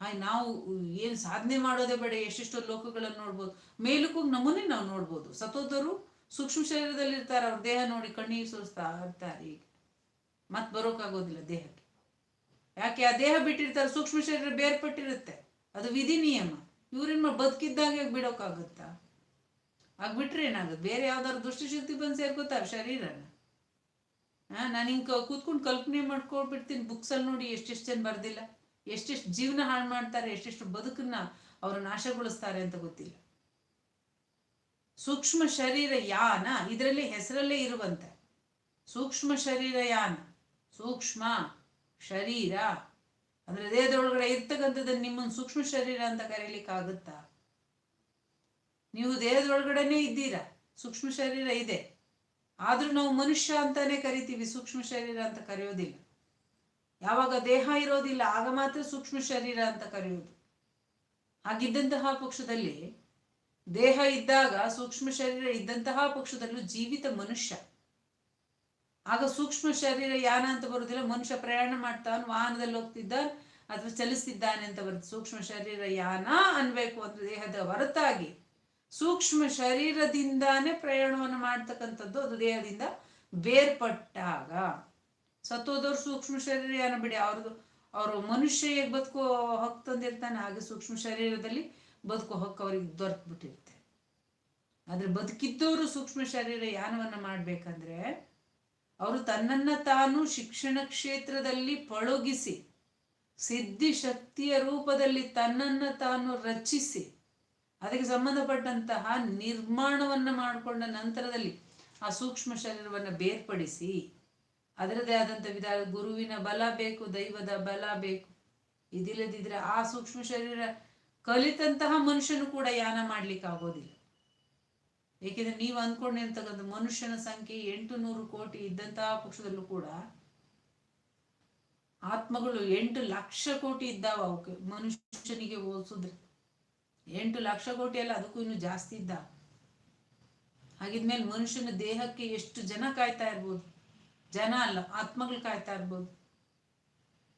ಹಾಯ್, ನಾವು ಏನು ಸಾಧನೆ ಮಾಡೋದೇ ಬೇಡ, ಎಷ್ಟೆಷ್ಟೋ ಲೋಕಗಳನ್ನು ನೋಡ್ಬೋದು. ಮೇಲಕ್ಕೂ ನಮ್ಮನ್ನೇ ನಾವು ನೋಡ್ಬೋದು. ಸತೋದರು ಸೂಕ್ಷ್ಮ ಶರೀರದಲ್ಲಿ ಇರ್ತಾರೆ ಅವ್ರ ದೇಹ ನೋಡಿ ಕಣ್ಣೀರು ಸುರಿಸ್ತಾ ಇರ್ತಾರೆ ಈಗ ಮತ್ತೆ ಬರೋಕ್ಕಾಗೋದಿಲ್ಲ ದೇಹಕ್ಕೆ. ಯಾಕೆ, ಆ ದೇಹ ಬಿಟ್ಟಿರ್ತಾರೆ, ಸೂಕ್ಷ್ಮ ಶರೀರ ಬೇರ್ಪಟ್ಟಿರುತ್ತೆ. ಅದು ವಿಧಿ ನಿಯಮ. ಇವ್ರೇನ್ ಬದುಕಿದ್ದಾಗೆ ಬಿಡೋಕ್ಕಾಗುತ್ತಾ ಆಗ್ಬಿಟ್ರೆ ಏನಾಗುತ್ತೆ? ಬೇರೆ ಯಾವ್ದಾದ್ರು ದುಷ್ಟಶಕ್ತಿ ಬಂದು ಸೇರ್ಕೋತಾರೆ ಶರೀರನ. ನಾನು ಹಿಂಗೆ ಕೂತ್ಕೊಂಡು ಕಲ್ಪನೆ ಮಾಡ್ಕೊಳ್ಬಿಡ್ತೀನಿ ಬುಕ್ಸಲ್ಲಿ ನೋಡಿ ಎಷ್ಟೆಷ್ಟು ಜನ ಬರ್ದಿಲ್ಲ. ಎಷ್ಟೆಷ್ಟು ಜೀವನ ಹಾಳು ಮಾಡ್ತಾರೆ, ಎಷ್ಟೆಷ್ಟು ಬದುಕನ್ನ ಅವರು ನಾಶಗೊಳಿಸ್ತಾರೆ ಅಂತ ಗೊತ್ತಿಲ್ಲ. ಸೂಕ್ಷ್ಮ ಶರೀರ ಯಾನ? ಇದರಲ್ಲಿ ಹೆಸರಲ್ಲೇ ಇರುವಂತೆ. ಸೂಕ್ಷ್ಮ ಶರೀರ ಯಾನ? ಸೂಕ್ಷ್ಮ ಶರೀರ. ಅಂದ್ರೆ ದೇಹದೊಳಗಡೆ ಇರ್ತಕ್ಕಂಥದ್ದನ್ನು ನಿಮ್ಮನ್ನು ಸೂಕ್ಷ್ಮ ಶರೀರ ಅಂತ ಕರೀಲಿಕ್ಕೆ ಆಗುತ್ತಾ? ನೀವು ದೇಹದೊಳಗಡೆನೆ ಇದ್ದೀರಾ? ಸೂಕ್ಷ್ಮ ಶರೀರ ಇದೆ. ಆದ್ರೂ ನಾವು ಮನುಷ್ಯ ಅಂತಾನೆ ಕರಿತೀವಿ, ಸೂಕ್ಷ್ಮ ಶರೀರ ಅಂತ ಕರೆಯೋದಿಲ್ಲ. ಯಾವಾಗ ದೇಹ ಇರೋದಿಲ್ಲ, ಆಗ ಮಾತ್ರ ಸೂಕ್ಷ್ಮ ಶರೀರ ಅಂತ ಕರೆಯೋದು. ಹಾಗಿದ್ದಂತಹ ಪಕ್ಷದಲ್ಲಿ ದೇಹ ಇದ್ದಾಗ, ಸೂಕ್ಷ್ಮ ಶರೀರ ಇದ್ದಂತಹ ಪಕ್ಷದಲ್ಲೂ ಜೀವಿತ ಮನುಷ್ಯ. ಆಗ ಸೂಕ್ಷ್ಮ ಶರೀರ ಯಾನ ಅಂತ ಬರುವುದಿಲ್ಲ, ಮನುಷ್ಯ ಪ್ರಯಾಣ ಮಾಡ್ತಾನೆ, ವಾಹನದಲ್ಲಿ ಹೋಗ್ತಿದ್ದಾನೆ ಅಥವಾ ಚಲಿಸ್ತಿದ್ದಾನೆ ಅಂತ ಬರುತ್ತೆ. ಸೂಕ್ಷ್ಮ ಶರೀರ ಯಾನ ಅನ್ಬೇಕು ಅಂದ್ರೆ ದೇಹದ ಹೊರತಾಗಿ ಸೂಕ್ಷ್ಮ ಶರೀರದಿಂದಾನೇ ಪ್ರಯಾಣವನ್ನು ಮಾಡ್ತಕ್ಕಂಥದ್ದು ಅದು ದೇಹದಿಂದ ಬೇರ್ಪಟ್ಟಾಗ. ಸತ್ತೋದವ್ರು ಸೂಕ್ಷ್ಮ ಶರೀರ ಏನೋ ಬಿಡಿ ಅವ್ರದ್ದು ಅವರು ಮನುಷ್ಯ ಹೇಗೆ ಬದುಕೋ ಹಕ್ಕು ತಂದಿರ್ತಾನೆ, ಹಾಗೆ ಸೂಕ್ಷ್ಮ ಶರೀರದಲ್ಲಿ ಬದುಕೋ ಹಕ್ಕು ಅವ್ರಿಗೆ ದೊರಕ್ಬಿಟ್ಟಿರುತ್ತೆ. ಆದ್ರೆ ಬದುಕಿದ್ದವರು ಸೂಕ್ಷ್ಮ ಶರೀರ ಯಾನವನ್ನ ಮಾಡ್ಬೇಕಂದ್ರೆ, ಅವರು ತನ್ನನ್ನ ತಾನು ಶಿಕ್ಷಣ ಕ್ಷೇತ್ರದಲ್ಲಿ ಪಳಗಿಸಿ ಸಿದ್ಧಿ ಶಕ್ತಿಯ ರೂಪದಲ್ಲಿ ತನ್ನನ್ನ ತಾನು ರಚಿಸಿ ಅದಕ್ಕೆ ಸಂಬಂಧಪಟ್ಟಂತಹ ನಿರ್ಮಾಣವನ್ನ ಮಾಡಿಕೊಂಡ ನಂತರದಲ್ಲಿ ಆ ಸೂಕ್ಷ್ಮ ಶರೀರವನ್ನು ಬೇರ್ಪಡಿಸಿ ಅದರದೇ ಆದಂಥ ವಿಧಾನ ಗುರುವಿನ ಬಲ ಬೇಕು, ದೈವದ ಬಲ ಬೇಕು. ಇದಿಲ್ಲದಿದ್ರೆ ಆ ಸೂಕ್ಷ್ಮ ಶರೀರ ಕಲಿತಂತಹ ಮನುಷ್ಯನು ಕೂಡ ಯಾನ ಮಾಡ್ಲಿಕ್ಕೆ ಆಗೋದಿಲ್ಲ. ಏಕೆಂದ್ರೆ ನೀವು ಅಂದ್ಕೊಂಡಿರ್ತಕ್ಕಂಥ ಮನುಷ್ಯನ ಸಂಖ್ಯೆ ಎಂಟು ನೂರು ಕೋಟಿ ಇದ್ದಂತಹ ಪಕ್ಷದಲ್ಲೂ ಕೂಡ ಆತ್ಮಗಳು ಎಂಟು ಲಕ್ಷ ಕೋಟಿ ಇದ್ದಾವ ಅವಕ್ಕೆ ಮನುಷ್ಯನಿಗೆ ಹೋಲಿಸಿದ್ರೆ. ಎಂಟು ಲಕ್ಷ ಕೋಟಿ ಅಲ್ಲ ಅದಕ್ಕೂ ಇನ್ನು ಜಾಸ್ತಿ ಇದ್ದ. ಹಾಗಿದ್ಮೇಲೆ ಮನುಷ್ಯನ ದೇಹಕ್ಕೆ ಎಷ್ಟು ಜನ ಕಾಯ್ತಾ ಇರ್ಬೋದು? ಜನ ಅಲ್ಲ, ಆತ್ಮಗಳು ಕಾಯ್ತಾ ಇರ್ಬೋದು.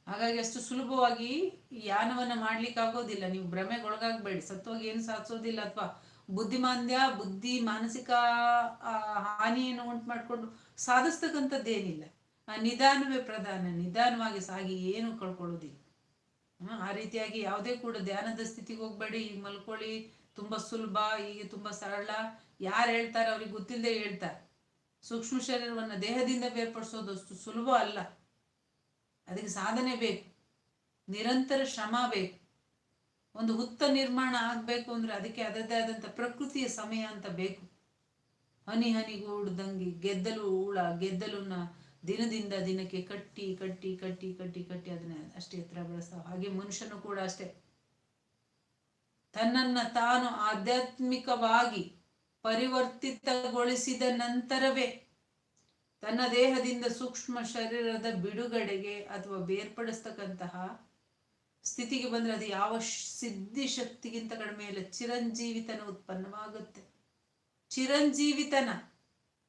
ಹಾಗಾಗಿ ಅಷ್ಟು ಸುಲಭವಾಗಿ ಯಾನವನ್ನ ಮಾಡ್ಲಿಕ್ಕೆ ಆಗೋದಿಲ್ಲ ನೀವು ಭ್ರಮೆಗೊಳಗಾಗಬೇಡಿ. ಸತ್ವಾಗಿ ಏನು ಸಾಧಿಸೋದಿಲ್ಲ ಅಥವಾ ಬುದ್ಧಿಮಾಂದ್ಯ, ಬುದ್ಧಿ, ಮಾನಸಿಕ ಹಾನಿಯನ್ನು ಉಂಟು ಮಾಡಿಕೊಂಡು ಸಾಧಿಸ್ತಕ್ಕಂಥದ್ದೇನಿಲ್ಲ. ಆ, ನಿಧಾನವೇ ಪ್ರಧಾನ. ನಿಧಾನವಾಗಿ ಸಾಗಿ, ಏನು ಕಳ್ಕೊಳ್ಳೋದಿಲ್ಲ. ಆ ರೀತಿಯಾಗಿ ಯಾವುದೇ ಕೂಡ ಧ್ಯಾನದ ಸ್ಥಿತಿಗೆ ಹೋಗ್ಬೇಡಿ. ಈಗ ಮಲ್ಕೊಳ್ಳಿ, ತುಂಬಾ ಸುಲಭ, ಹೀಗೆ ತುಂಬಾ ಸರಳ. ಯಾರು ಹೇಳ್ತಾರೆ ಅವ್ರಿಗೆ ಗೊತ್ತಿಲ್ಲದೆ ಹೇಳ್ತಾರೆ. ಸೂಕ್ಷ್ಮ ಶರೀರವನ್ನು ದೇಹದಿಂದ ಬೇರ್ಪಡಿಸೋದು ಅಷ್ಟು ಸುಲಭ ಅಲ್ಲ. ಅದಕ್ಕೆ ಸಾಧನೆ ಬೇಕು. ನಿರಂತರ ಶ್ರಮ ಬೇಕು. ಒಂದು ಹುತ್ತ ನಿರ್ಮಾಣ ಆಗಬೇಕು ಅಂದ್ರೆ ಅದಕ್ಕೆ ಅದರದೇ ಆದಂಥ ಪ್ರಕೃತಿಯ ಸಮಯ ಅಂತ ಬೇಕು. ಹನಿ ಹನಿಗೂಡ್ದಂಗೆ ಗೆದ್ದಲು ಹುಳ ಗೆದ್ದಲನ್ನ ದಿನದಿಂದ ದಿನಕ್ಕೆ ಕಟ್ಟಿ ಕಟ್ಟಿ ಕಟ್ಟಿ ಕಟ್ಟಿ ಕಟ್ಟಿ ಅದನ್ನ ಅಷ್ಟೇ ಎತ್ತರ ಬೆಳೆಸ್ತಾವ. ಹಾಗೆ ಮನುಷ್ಯನು ಕೂಡ ಅಷ್ಟೇ. ತನ್ನನ್ನ ತಾನು ಆಧ್ಯಾತ್ಮಿಕವಾಗಿ ಪರಿವರ್ತಿತಗೊಳಿಸಿದ ನಂತರವೇ ತನ್ನ ದೇಹದಿಂದ ಸೂಕ್ಷ್ಮ ಶರೀರದ ಬಿಡುಗಡೆಗೆ ಅಥವಾ ಬೇರ್ಪಡಿಸ್ತಕ್ಕಂತಹ ಸ್ಥಿತಿಗೆ ಬಂದ್ರೆ ಅದು ಯಾವ ಸಿದ್ಧಿ ಶಕ್ತಿಗಿಂತ ಕಡಿಮೆ ಇಲ್ಲ. ಚಿರಂಜೀವಿತನ ಉತ್ಪನ್ನವಾಗುತ್ತೆ. ಚಿರಂಜೀವಿತನ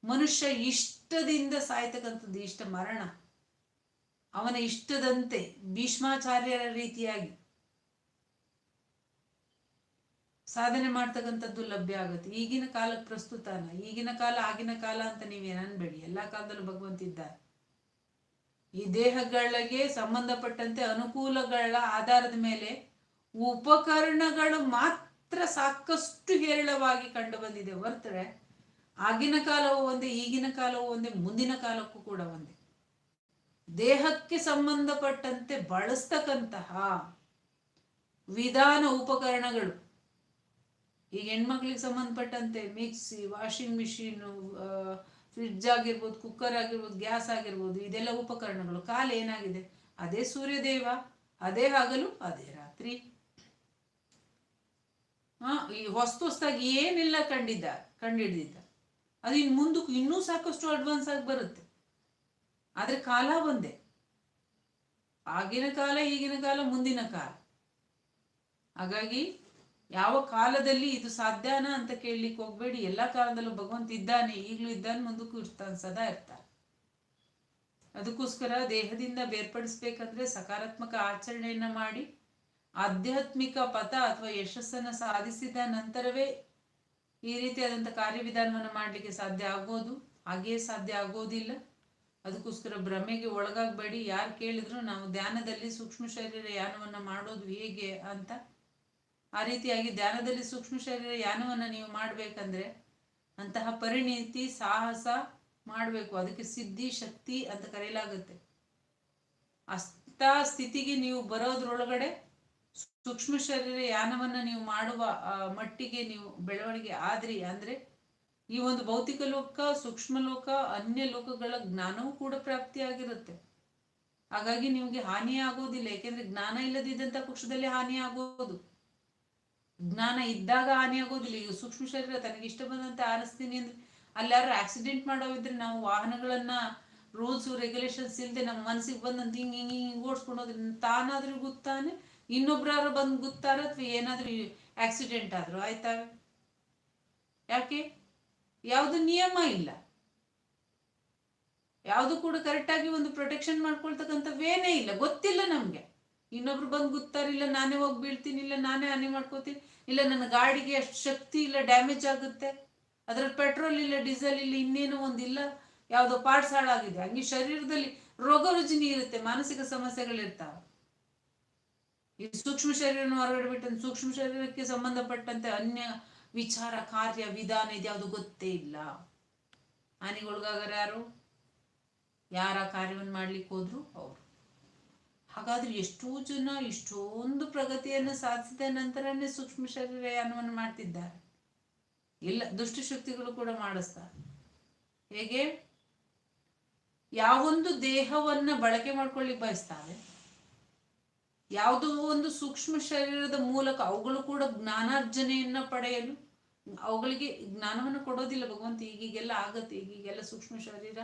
ಮನುಷ್ಯ ಇಷ್ಟದಿಂದ ಸಾಯ್ತಕ್ಕಂಥದ್ದು ಇಷ್ಟ ಮರಣ. ಅವನ ಇಷ್ಟದಂತೆ ಭೀಷ್ಮಾಚಾರ್ಯರ ರೀತಿಯಾಗಿ ಸಾಧನೆ ಮಾಡ್ತಕ್ಕಂಥದ್ದು ಲಭ್ಯ ಆಗುತ್ತೆ. ಈಗಿನ ಕಾಲಕ್ಕೆ ಅಲ್ಲ ಈಗಿನ ಕಾಲ ಆಗಿನ ಕಾಲ ಅಂತ ನೀವೇನು ಅನ್ಬೇಡಿ. ಎಲ್ಲಾ ಕಾಲದಲ್ಲೂ ಭಗವಂತ ಇದ್ದಾರೆ. ಈ ದೇಹಗಳಿಗೆ ಸಂಬಂಧಪಟ್ಟಂತೆ ಅನುಕೂಲಗಳ ಆಧಾರದ ಮೇಲೆ ಉಪಕರಣಗಳು ಮಾತ್ರ ಸಾಕಷ್ಟು ಹೇರಳವಾಗಿ ಕಂಡು ಬಂದಿದೆ. ಹೊರತರೆ ಆಗಿನ ಕಾಲವೂ ಒಂದೇ, ಈಗಿನ ಕಾಲವೂ ಒಂದೇ, ಮುಂದಿನ ಕಾಲಕ್ಕೂ ಕೂಡ ಒಂದೇ. ದೇಹಕ್ಕೆ ಸಂಬಂಧಪಟ್ಟಂತೆ ಬಳಸ್ತಕ್ಕಂತಹ ವಿಧಾನ ಉಪಕರಣಗಳು. ಈಗ ಹೆಣ್ಮಕ್ಳಿಗೆ ಸಂಬಂಧಪಟ್ಟಂತೆ ಮಿಕ್ಸಿ ವಾಷಿಂಗ್ ಮಿಷಿನ್ ಫ್ರಿಡ್ಜ್ ಆಗಿರ್ಬೋದು ಕುಕ್ಕರ್ ಆಗಿರ್ಬೋದು ಗ್ಯಾಸ್ ಆಗಿರ್ಬೋದು, ಇದೆಲ್ಲ ಉಪಕರಣಗಳು. ಕಾಲ ಏನಾಗಿದೆ? ಅದೇ ಸೂರ್ಯದೇವ, ಅದೇ ಹಗಲು, ಅದೇ ರಾತ್ರಿ. ಈ ಹೊಸ್ತು ಹೊಸ್ತಾಗಿ ಏನೆಲ್ಲ ಕಂಡಿದ್ದ, ಕಂಡಿಡ್ದಿದ್ದ. ಅದು ಇನ್ನು ಮುಂದಕ್ಕೂ ಇನ್ನೂ ಸಾಕಷ್ಟು ಅಡ್ವಾನ್ಸ್ ಆಗಿ ಬರುತ್ತೆ. ಆದರೆ ಕಾಲ ಒಂದೇ ಆಗಿನ ಕಾಲ, ಈಗಿನ ಕಾಲ, ಮುಂದಿನ ಕಾಲ. ಹಾಗಾಗಿ ಯಾವ ಕಾಲದಲ್ಲಿ ಇದು ಸಾಧ್ಯನ ಅಂತ ಕೇಳಲಿಕ್ಕೆ ಹೋಗ್ಬೇಡಿ. ಎಲ್ಲ ಕಾಲದಲ್ಲೂ ಭಗವಂತ ಇದ್ದಾನೆ, ಈಗಲೂ ಇದ್ದಾನೆ, ಮುಂದಕ್ಕೂ ಇರ್ತಾನೆ, ಸದಾ ಇರ್ತಾನೆ. ಅದಕ್ಕೋಸ್ಕರ ದೇಹದಿಂದ ಬೇರ್ಪಡಿಸ್ಬೇಕಂದ್ರೆ ಸಕಾರಾತ್ಮಕ ಆಚರಣೆಯನ್ನ ಮಾಡಿ, ಆಧ್ಯಾತ್ಮಿಕ ಪಥ ಅಥವಾ ಯಶಸ್ಸನ್ನು ಸಾಧಿಸಿದ ನಂತರವೇ ಈ ರೀತಿಯಾದಂಥ ಕಾರ್ಯವಿಧಾನವನ್ನು ಮಾಡಲಿಕ್ಕೆ ಸಾಧ್ಯ ಆಗೋದು? ಹಾಗೆಯೇ ಸಾಧ್ಯ ಆಗೋದಿಲ್ಲ. ಅದಕ್ಕೋಸ್ಕರ ಭ್ರಮೆಗೆ ಒಳಗಾಗಬೇಡಿ. ಯಾರು ಕೇಳಿದ್ರು ನಾವು ಧ್ಯಾನದಲ್ಲಿ ಸೂಕ್ಷ್ಮ ಶರೀರ ಯಾನವನ್ನು ಮಾಡೋದು ಹೇಗೆ ಅಂತ. ಆ ರೀತಿಯಾಗಿ ಧ್ಯಾನದಲ್ಲಿ ಸೂಕ್ಷ್ಮ ಶರೀರ ಯಾನವನ್ನು ನೀವು ಮಾಡಬೇಕಂದ್ರೆ ಅಂತಹ ಪರಿಣಿತಿ, ಸಾಹಸ ಮಾಡಬೇಕು. ಅದಕ್ಕೆ ಸಿದ್ಧಿ, ಶಕ್ತಿ ಅಂತ ಕರೆಯಲಾಗುತ್ತೆ. ಅಷ್ಟ ಸ್ಥಿತಿಗೆ ನೀವು ಬರೋದ್ರೊಳಗಡೆ ಸೂಕ್ಷ್ಮ ಶರೀರ ಯಾನವನ್ನ ನೀವು ಮಾಡುವ ಮಟ್ಟಿಗೆ ನೀವು ಬೆಳವಣಿಗೆ ಆದ್ರಿ ಅಂದ್ರೆ ಈ ಒಂದು ಭೌತಿಕ ಲೋಕ, ಸೂಕ್ಷ್ಮ ಲೋಕ, ಅನ್ಯ ಲೋಕಗಳ ಜ್ಞಾನವೂ ಕೂಡ ಪ್ರಾಪ್ತಿಯಾಗಿರುತ್ತೆ. ಹಾಗಾಗಿ ನಿಮಗೆ ಹಾನಿ ಆಗೋದಿಲ್ಲ ಯಾಕೆಂದ್ರೆ ಜ್ಞಾನ ಇಲ್ಲದಿದ್ದಂತ ಪಕ್ಷದಲ್ಲಿ ಹಾನಿ ಆಗೋದು. ಜ್ಞಾನ ಇದ್ದಾಗ ಹಾನಿ ಆಗೋದಿಲ್ಲ. ಈಗ ಸೂಕ್ಷ್ಮ ಶರೀರ ತನಗೆ ಇಷ್ಟ ಬಂದಂತೆ ಆರಿಸ್ತೀನಿ ಅಂದ್ರೆ ಅಲ್ಲಿ ಯಾರು ಆಕ್ಸಿಡೆಂಟ್ ಮಾಡೋವಿದ್ರೆ ನಾವು ವಾಹನಗಳನ್ನ ರೂಲ್ಸ್ ರೆಗ್ಯುಲೇಷನ್ಸ್ ಇಲ್ಲದೆ ನಮ್ಮ ಮನಸ್ಸಿಗೆ ಬಂದಂತ ಹಿಂಗೆ ಹಿಂಗೆ ಹಿಂಗೆ ಓಡಿಸ್ಕೊಂಡು ಹೋದ್ರೆ ತಾನಾದ್ರೂ ಗೊತ್ತಾನೆ ಇನ್ನೊಬ್ರಾರು ಬಂದು ಗೊತ್ತಾರ ಅಥವಾ ಏನಾದ್ರೂ ಆಕ್ಸಿಡೆಂಟ್ ಆದರೂ, ಆಯ್ತಾ? ಯಾಕೆ? ಯಾವುದು ನಿಯಮ ಇಲ್ಲ. ಯಾವುದು ಕೂಡ ಕರೆಕ್ಟಾಗಿ ಒಂದು ಪ್ರೊಟೆಕ್ಷನ್ ಮಾಡ್ಕೊಳ್ತಕ್ಕಂಥ ವೇನೇ ಇಲ್ಲ. ಗೊತ್ತಿಲ್ಲ ನಮಗೆ. ಇನ್ನೊಬ್ರು ಬಂದು ಗೊತ್ತಾರಿಲ್ಲ ನಾನೇ ಹೋಗಿ ಬೀಳ್ತೀನಿ, ಇಲ್ಲ ನಾನೇ ಹಾನಿ ಮಾಡ್ಕೋತೀನಿ, ಇಲ್ಲ ನನ್ನ ಗಾಡಿಗೆ ಅಷ್ಟು ಶಕ್ತಿ ಇಲ್ಲ ಡ್ಯಾಮೇಜ್ ಆಗುತ್ತೆ. ಅದ್ರಲ್ಲಿ ಪೆಟ್ರೋಲ್ ಇಲ್ಲ ಡೀಸೆಲ್ ಇಲ್ಲ, ಇನ್ನೇನೋ ಒಂದಿಲ್ಲ. ಯಾವುದೋ ಪಾರ್ಟ್ಸ್ ಹಾಳಾಗಿದೆ ಹಂಗೆ ಶರೀರದಲ್ಲಿ ರೋಗ ರುಜಿನಿ ಇರುತ್ತೆ, ಮಾನಸಿಕ ಸಮಸ್ಯೆಗಳಿರ್ತಾವೆ. ಈ ಸೂಕ್ಷ್ಮ ಶರೀರನ ಹೊರಗಡೆ ಸೂಕ್ಷ್ಮ ಶರೀರಕ್ಕೆ ಸಂಬಂಧಪಟ್ಟಂತೆ ಅನ್ಯ ವಿಚಾರ, ಕಾರ್ಯ, ವಿಧಾನ ಇದ್ಯಾವುದು ಗೊತ್ತೇ ಇಲ್ಲ. ಹಾನಿಗೊಳಗಾಗರ ಯಾರು? ಯಾರ ಕಾರ್ಯವನ್ನು ಮಾಡ್ಲಿಕ್ಕೆ ಹೋದ್ರು ಅವರು. ಹಾಗಾದ್ರೆ ಎಷ್ಟೋ ಜನ ಇಷ್ಟೊಂದು ಪ್ರಗತಿಯನ್ನು ಸಾಧಿಸಿದ ನಂತರನೇ ಸೂಕ್ಷ್ಮ ಶರೀರ ಯಾನವನ್ನು ಮಾಡ್ತಿದ್ದಾರೆ. ಇಲ್ಲ, ದುಷ್ಟಶಕ್ತಿಗಳು ಕೂಡ ಮಾಡಿಸ್ತಾರೆ. ಹೇಗೆ? ಯಾವೊಂದು ದೇಹವನ್ನ ಬಳಕೆ ಮಾಡ್ಕೊಳ್ಳಿಕ್ ಬಯಸ್ತಾವೆ ಯಾವುದೋ ಒಂದು ಸೂಕ್ಷ್ಮ ಶರೀರದ ಮೂಲಕ ಅವುಗಳು ಕೂಡ ಜ್ಞಾನಾರ್ಜನೆಯನ್ನ ಪಡೆಯಲು ಅವುಗಳಿಗೆ ಜ್ಞಾನವನ್ನು ಕೊಡೋದಿಲ್ಲ. ಭಗವಂತ ಈಗೀಗೆಲ್ಲ ಆಗತ್ತೆ. ಈಗೀಗೆಲ್ಲ ಸೂಕ್ಷ್ಮ ಶರೀರ,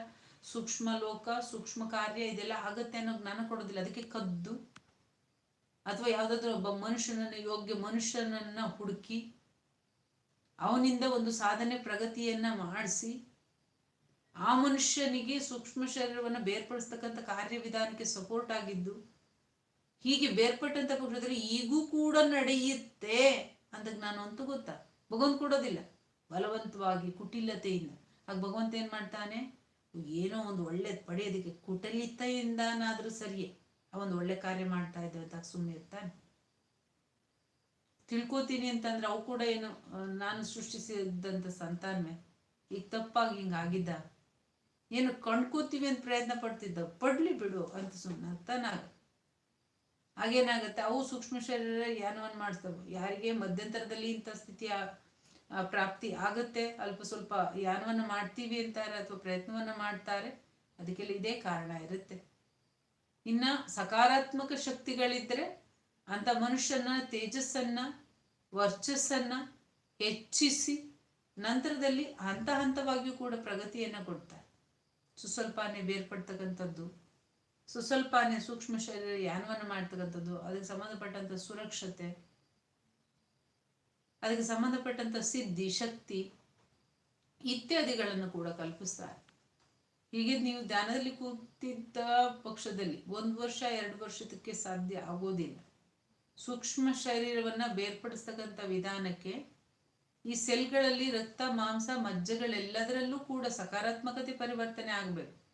ಸೂಕ್ಷ್ಮ ಲೋಕ, ಸೂಕ್ಷ್ಮ ಕಾರ್ಯ ಇದೆಲ್ಲ ಆಗತ್ತೆ ಅನ್ನೋ ಜ್ಞಾನ ಕೊಡೋದಿಲ್ಲ. ಅದಕ್ಕೆ ಕದ್ದು ಅಥವಾ ಯಾವುದಾದ್ರೂ ಒಬ್ಬ ಮನುಷ್ಯನನ್ನ, ಯೋಗ್ಯ ಮನುಷ್ಯನನ್ನ ಹುಡುಕಿ ಅವನಿಂದ ಒಂದು ಸಾಧನೆ ಪ್ರಗತಿಯನ್ನ ಮಾಡಿಸಿ ಆ ಮನುಷ್ಯನಿಗೆ ಸೂಕ್ಷ್ಮ ಶರೀರವನ್ನು ಬೇರ್ಪಡಿಸ್ತಕ್ಕಂಥ ಕಾರ್ಯವಿಧಾನಕ್ಕೆ ಸಪೋರ್ಟ್ ಆಗಿದ್ದು ಹೀಗೆ ಬೇರ್ಪಟ್ಟಂತ ಪಕ್ಷದಲ್ಲಿ ಈಗೂ ಕೂಡ ನಡೆಯುತ್ತೆ ಅಂತ ಜ್ಞಾನ ಅಂತೂ ಗೊತ್ತಾ? ಭಗವಂತ ಕೊಡೋದಿಲ್ಲ. ಬಲವಂತವಾಗಿ, ಕುಟಿಲತೆಯಿಂದ. ಆಗ ಭಗವಂತ ಏನ್ ಮಾಡ್ತಾನೆ? ಏನೋ ಒಂದು ಒಳ್ಳೇದು ಪಡೆಯೋದಕ್ಕೆ ಕುಟಲಿತೆಯಿಂದನಾದ್ರೂ ಸರಿಯೇ. ಆ ಒಂದು ಒಳ್ಳೆ ಕಾರ್ಯ ಮಾಡ್ತಾ ಇದ್ದೆ ಅಂತ ಸುಮ್ಮನೆ ಇರ್ತಾನೆ. ತಿಳ್ಕೊತೀನಿ ಅಂತಂದ್ರೆ ಅವು ಕೂಡ ಏನು ನಾನು ಸೃಷ್ಟಿಸಿದಂತ ಸಂತಾನವೇ. ಈಗ ತಪ್ಪಾಗಿ ಹಿಂಗ ಆಗಿದ್ದ. ಏನು ಕಂಡ್ಕೋತೀವಿ ಅಂತ ಪ್ರಯತ್ನ ಪಡ್ತಿದ್ದ. ಪಡ್ಲಿ ಬಿಡು ಅಂತ ಸುಮ್ಮನೆ ಅರ್ಥನಾಗ. ಹಾಗೇನಾಗತ್ತೆ? ಅವು ಸೂಕ್ಷ್ಮ ಶರೀರ ಯಾನವನ್ನು ಮಾಡಿಸ್ತವೆ ಯಾರಿಗೆ ಮಧ್ಯಂತರದಲ್ಲಿ ಇಂಥ ಸ್ಥಿತಿಯ ಪ್ರಾಪ್ತಿ ಆಗುತ್ತೆ, ಅಲ್ಪ ಸ್ವಲ್ಪ ಯಾನವನ್ನು ಮಾಡ್ತೀವಿ ಅಂತಾರೆ ಅಥವಾ ಪ್ರಯತ್ನವನ್ನ ಮಾಡ್ತಾರೆ, ಅದಕ್ಕೆಲ್ಲ ಇದೇ ಕಾರಣ ಇರುತ್ತೆ. ಇನ್ನ ಸಕಾರಾತ್ಮಕ ಶಕ್ತಿಗಳಿದ್ರೆ ಅಂತ ಮನುಷ್ಯನ ತೇಜಸ್ಸನ್ನ, ವರ್ಚಸ್ಸನ್ನ ಹೆಚ್ಚಿಸಿ ನಂತರದಲ್ಲಿ ಹಂತ ಹಂತವಾಗಿಯೂ ಕೂಡ ಪ್ರಗತಿಯನ್ನ ಕೊಡ್ತಾರೆ. ಸುಸ್ವಲ್ಪನೇ ಬೇರ್ಪಡ್ತಕ್ಕಂಥದ್ದು ಸುಸ್ವಲ್ಪನೇ ಸೂಕ್ಷ್ಮ ಶರೀರ ಯಾನವನ್ನು ಮಾಡ್ತಕ್ಕಂಥದ್ದು, ಅದಕ್ಕೆ ಸಂಬಂಧಪಟ್ಟಂತ ಸುರಕ್ಷತೆ, ಅದಕ್ಕೆ ಸಂಬಂಧಪಟ್ಟಂತ ಸಿದ್ಧಿ, ಶಕ್ತಿ ಇತ್ಯಾದಿಗಳನ್ನು ಕೂಡ ಕಲ್ಪಿಸ್ತಾರೆ. ಹೀಗೆ ನೀವು ಧ್ಯಾನದಲ್ಲಿ ಕೂತಿದ್ದ ಪಕ್ಷದಲ್ಲಿ ಒಂದು ವರ್ಷ, ಎರಡು ವರ್ಷದಕ್ಕೆ ಸಾಧ್ಯ ಆಗೋದಿಲ್ಲ. ಸೂಕ್ಷ್ಮ ಶರೀರವನ್ನ ಬೇರ್ಪಡಿಸ್ತಕ್ಕಂಥ ವಿಧಾನಕ್ಕೆ ಈ ಸೆಲ್ಗಳಲ್ಲಿ ರಕ್ತ, ಮಾಂಸ, ಮಜ್ಜೆಗಳೆಲ್ಲದರಲ್ಲೂ ಕೂಡ ಸಕಾರಾತ್ಮಕತೆ ಪರಿವರ್ತನೆ ಆಗಬೇಕು.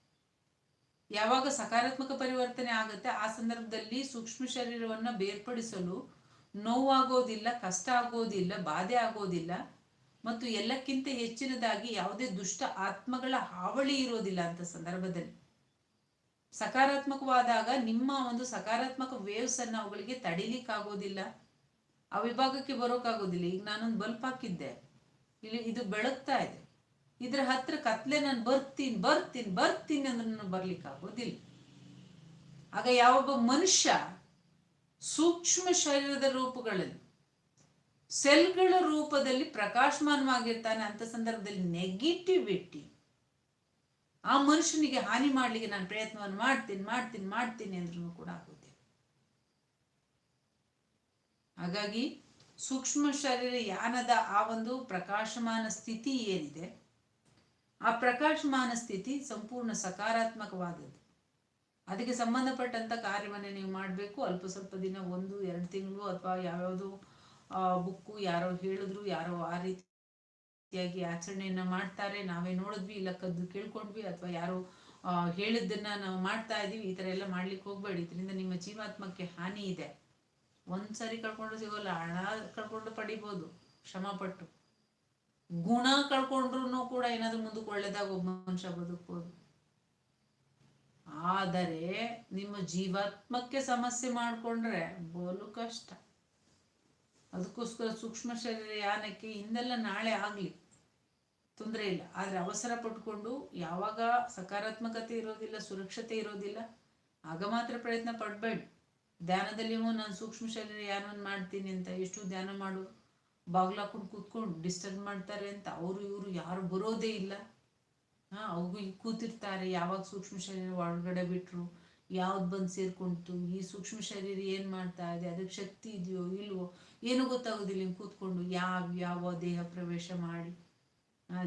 ಯಾವಾಗ ಸಕಾರಾತ್ಮಕ ಪರಿವರ್ತನೆ ಆಗುತ್ತೆ, ಆ ಸಂದರ್ಭದಲ್ಲಿ ಸೂಕ್ಷ್ಮ ಶರೀರವನ್ನ ಬೇರ್ಪಡಿಸಲು ನೋವಾಗೋದಿಲ್ಲ, ಕಷ್ಟ ಆಗೋದಿಲ್ಲ, ಬಾಧೆ ಆಗೋದಿಲ್ಲ ಮತ್ತು ಎಲ್ಲಕ್ಕಿಂತ ಹೆಚ್ಚಿನದಾಗಿ ಯಾವುದೇ ದುಷ್ಟ ಆತ್ಮಗಳ ಹಾವಳಿ ಇರೋದಿಲ್ಲ ಅಂತ ಸಂದರ್ಭದಲ್ಲಿ. ಸಕಾರಾತ್ಮಕವಾದಾಗ ನಿಮ್ಮ ಒಂದು ಸಕಾರಾತ್ಮಕ ವೇವ್ಸ್ ಅನ್ನ ಅವುಗಳಿಗೆ ತಡಿಲಿಕ್ಕಾಗೋದಿಲ್ಲ ಆ ವಿಭಾಗಕ್ಕೆ ಬರೋಕ್ಕಾಗೋದಿಲ್ಲ. ಈಗ ನಾನೊಂದು ಬಲ್ಪ್ ಹಾಕಿದ್ದೆ. ಇಲ್ಲಿ ಇದು ಬೆಳಗ್ತಾ ಇದೆ. ಇದ್ರ ಹತ್ರ ಕತ್ಲೆ ನಾನು ಬರ್ತೀನಿ ಬರ್ತೀನಿ ಬರ್ತೀನಿ ಅಂದ್ರೆ ನಾನು ಬರ್ಲಿಕ್ಕೆ ಆಗೋದಿಲ್ಲ. ಆಗ ಯಾವೊಬ್ಬ ಮನುಷ್ಯ ಸೂಕ್ಷ್ಮ ಶರೀರದ ರೂಪಗಳಲ್ಲಿ, ಸೆಲ್ಗಳ ರೂಪದಲ್ಲಿ ಪ್ರಕಾಶಮಾನವಾಗಿರ್ತಾನೆ ಅಂತ ಸಂದರ್ಭದಲ್ಲಿ ನೆಗೆಟಿವಿಟಿ ಆ ಮನುಷ್ಯನಿಗೆ ಹಾನಿ ಮಾಡ್ಲಿಕ್ಕೆ ನಾನು ಪ್ರಯತ್ನವನ್ನು ಮಾಡ್ತೀನಿ ಮಾಡ್ತೀನಿ ಮಾಡ್ತೀನಿ ಅಂದ್ರೂ ಕೂಡ ಆಗುತ್ತೆ ಹಾಗಾಗಿ ಸೂಕ್ಷ್ಮ ಶರೀರ ಯಾನದ ಆ ಒಂದು ಪ್ರಕಾಶಮಾನ ಸ್ಥಿತಿ ಏನಿದೆ ಆ ಪ್ರಕಾಶಮಾನ ಸ್ಥಿತಿ ಸಂಪೂರ್ಣ ಸಕಾರಾತ್ಮಕವಾದದ್ದು. ಅದಕ್ಕೆ ಸಂಬಂಧಪಟ್ಟಂಥ ಕಾರ್ಯವನ್ನು ನೀವು ಮಾಡಬೇಕು. ಅಲ್ಪ ಸ್ವಲ್ಪ ದಿನ, ಒಂದು, ಎರಡು ತಿಂಗಳು ಅಥವಾ ಯಾವ್ಯಾವುದು ಬುಕ್ಕು ಯಾರೋ ಹೇಳಿದ್ರು, ಯಾರೋ ಆ ರೀತಿಯಾಗಿ ಆಚರಣೆಯನ್ನು ಮಾಡ್ತಾರೆ. ನಾವೇ ನೋಡಿದ್ವಿ ಇಲ್ಲ ಕದ್ದು ಕೇಳ್ಕೊಂಡ್ವಿ ಅಥವಾ ಯಾರೋ ಹೇಳಿದ್ದನ್ನು ನಾವು ಮಾಡ್ತಾ ಇದೀವಿ ಈ ಥರ ಎಲ್ಲ ಮಾಡ್ಲಿಕ್ಕೆ ಹೋಗ್ಬೇಡಿ. ಇದರಿಂದ ನಿಮ್ಮ ಜೀವಾತ್ಮಕ್ಕೆ ಹಾನಿ ಇದೆ. ಒಂದ್ಸರಿ ಕಳ್ಕೊಂಡು ಸಿಗೋಲ್ಲ, ಹಣ ಕಳ್ಕೊಂಡು ಪಡಿಬೋದು. ಶ್ರಮ ಪಟ್ಟು ಗುಣ ಕಳ್ಕೊಂಡ್ರು ಕೂಡ ಏನಾದ್ರೂ ಮುಂದಕ್ಕೆ ಒಳ್ಳೇದಾಗ ಒಬ್ಬ ಮನುಷ್ಯ ಬದುಕ್ಬೋದು. ಆದರೆ ನಿಮ್ಮ ಜೀವಾತ್ಮಕ್ಕೆ ಸಮಸ್ಯೆ ಮಾಡ್ಕೊಂಡ್ರೆ ಬೋಲು ಕಷ್ಟ. ಅದಕ್ಕೋಸ್ಕರ ಸೂಕ್ಷ್ಮ ಶರೀರ ಯಾನಕ್ಕೆ ಹಿಂದೆಲ್ಲ ನಾಳೆ ಆಗ್ಲಿ, ತೊಂದರೆ ಇಲ್ಲ. ಆದ್ರೆ ಅವಸರ ಪಟ್ಕೊಂಡು ಯಾವಾಗ ಸಕಾರಾತ್ಮಕತೆ ಇರೋದಿಲ್ಲ, ಸುರಕ್ಷತೆ ಇರೋದಿಲ್ಲ, ಆಗ ಮಾತ್ರ ಪ್ರಯತ್ನ ಪಡ್ಬೇಡಿ. ಧ್ಯಾನದಲ್ಲಿ ನಾನು ಸೂಕ್ಷ್ಮ ಶರೀರ ಯಾನವನ್ನು ಮಾಡ್ತೀನಿ ಅಂತ ಎಷ್ಟು ಧ್ಯಾನ ಮಾಡು ಬಾಗ್ಲು ಹಾಕೊಂಡು ಕೂತ್ಕೊಂಡು ಡಿಸ್ಟರ್ಬ್ ಮಾಡ್ತಾರೆ ಅಂತ ಅವರು ಇವರು ಯಾರು ಬರೋದೇ ಇಲ್ಲ. ಹಾಂ ಅವು ಈಗ ಕೂತಿರ್ತಾರೆ. ಯಾವಾಗ ಸೂಕ್ಷ್ಮ ಶರೀರ ಒಳಗಡೆ ಬಿಟ್ಟರು ಯಾವ್ದು ಬಂದು ಸೇರ್ಕೊಂತು ಈ ಸೂಕ್ಷ್ಮ ಶರೀರ ಏನು ಮಾಡ್ತಾ ಇದೆ ಅದಕ್ಕೆ ಶಕ್ತಿ ಇದೆಯೋ, ಇಲ್ವೋ, ಏನೂ ಗೊತ್ತಾಗೋದಿಲ್ಲ ಹಿಂಗೆ ಕೂತ್ಕೊಂಡು ಯಾವ ಯಾವ ದೇಹ ಪ್ರವೇಶ ಮಾಡಿ.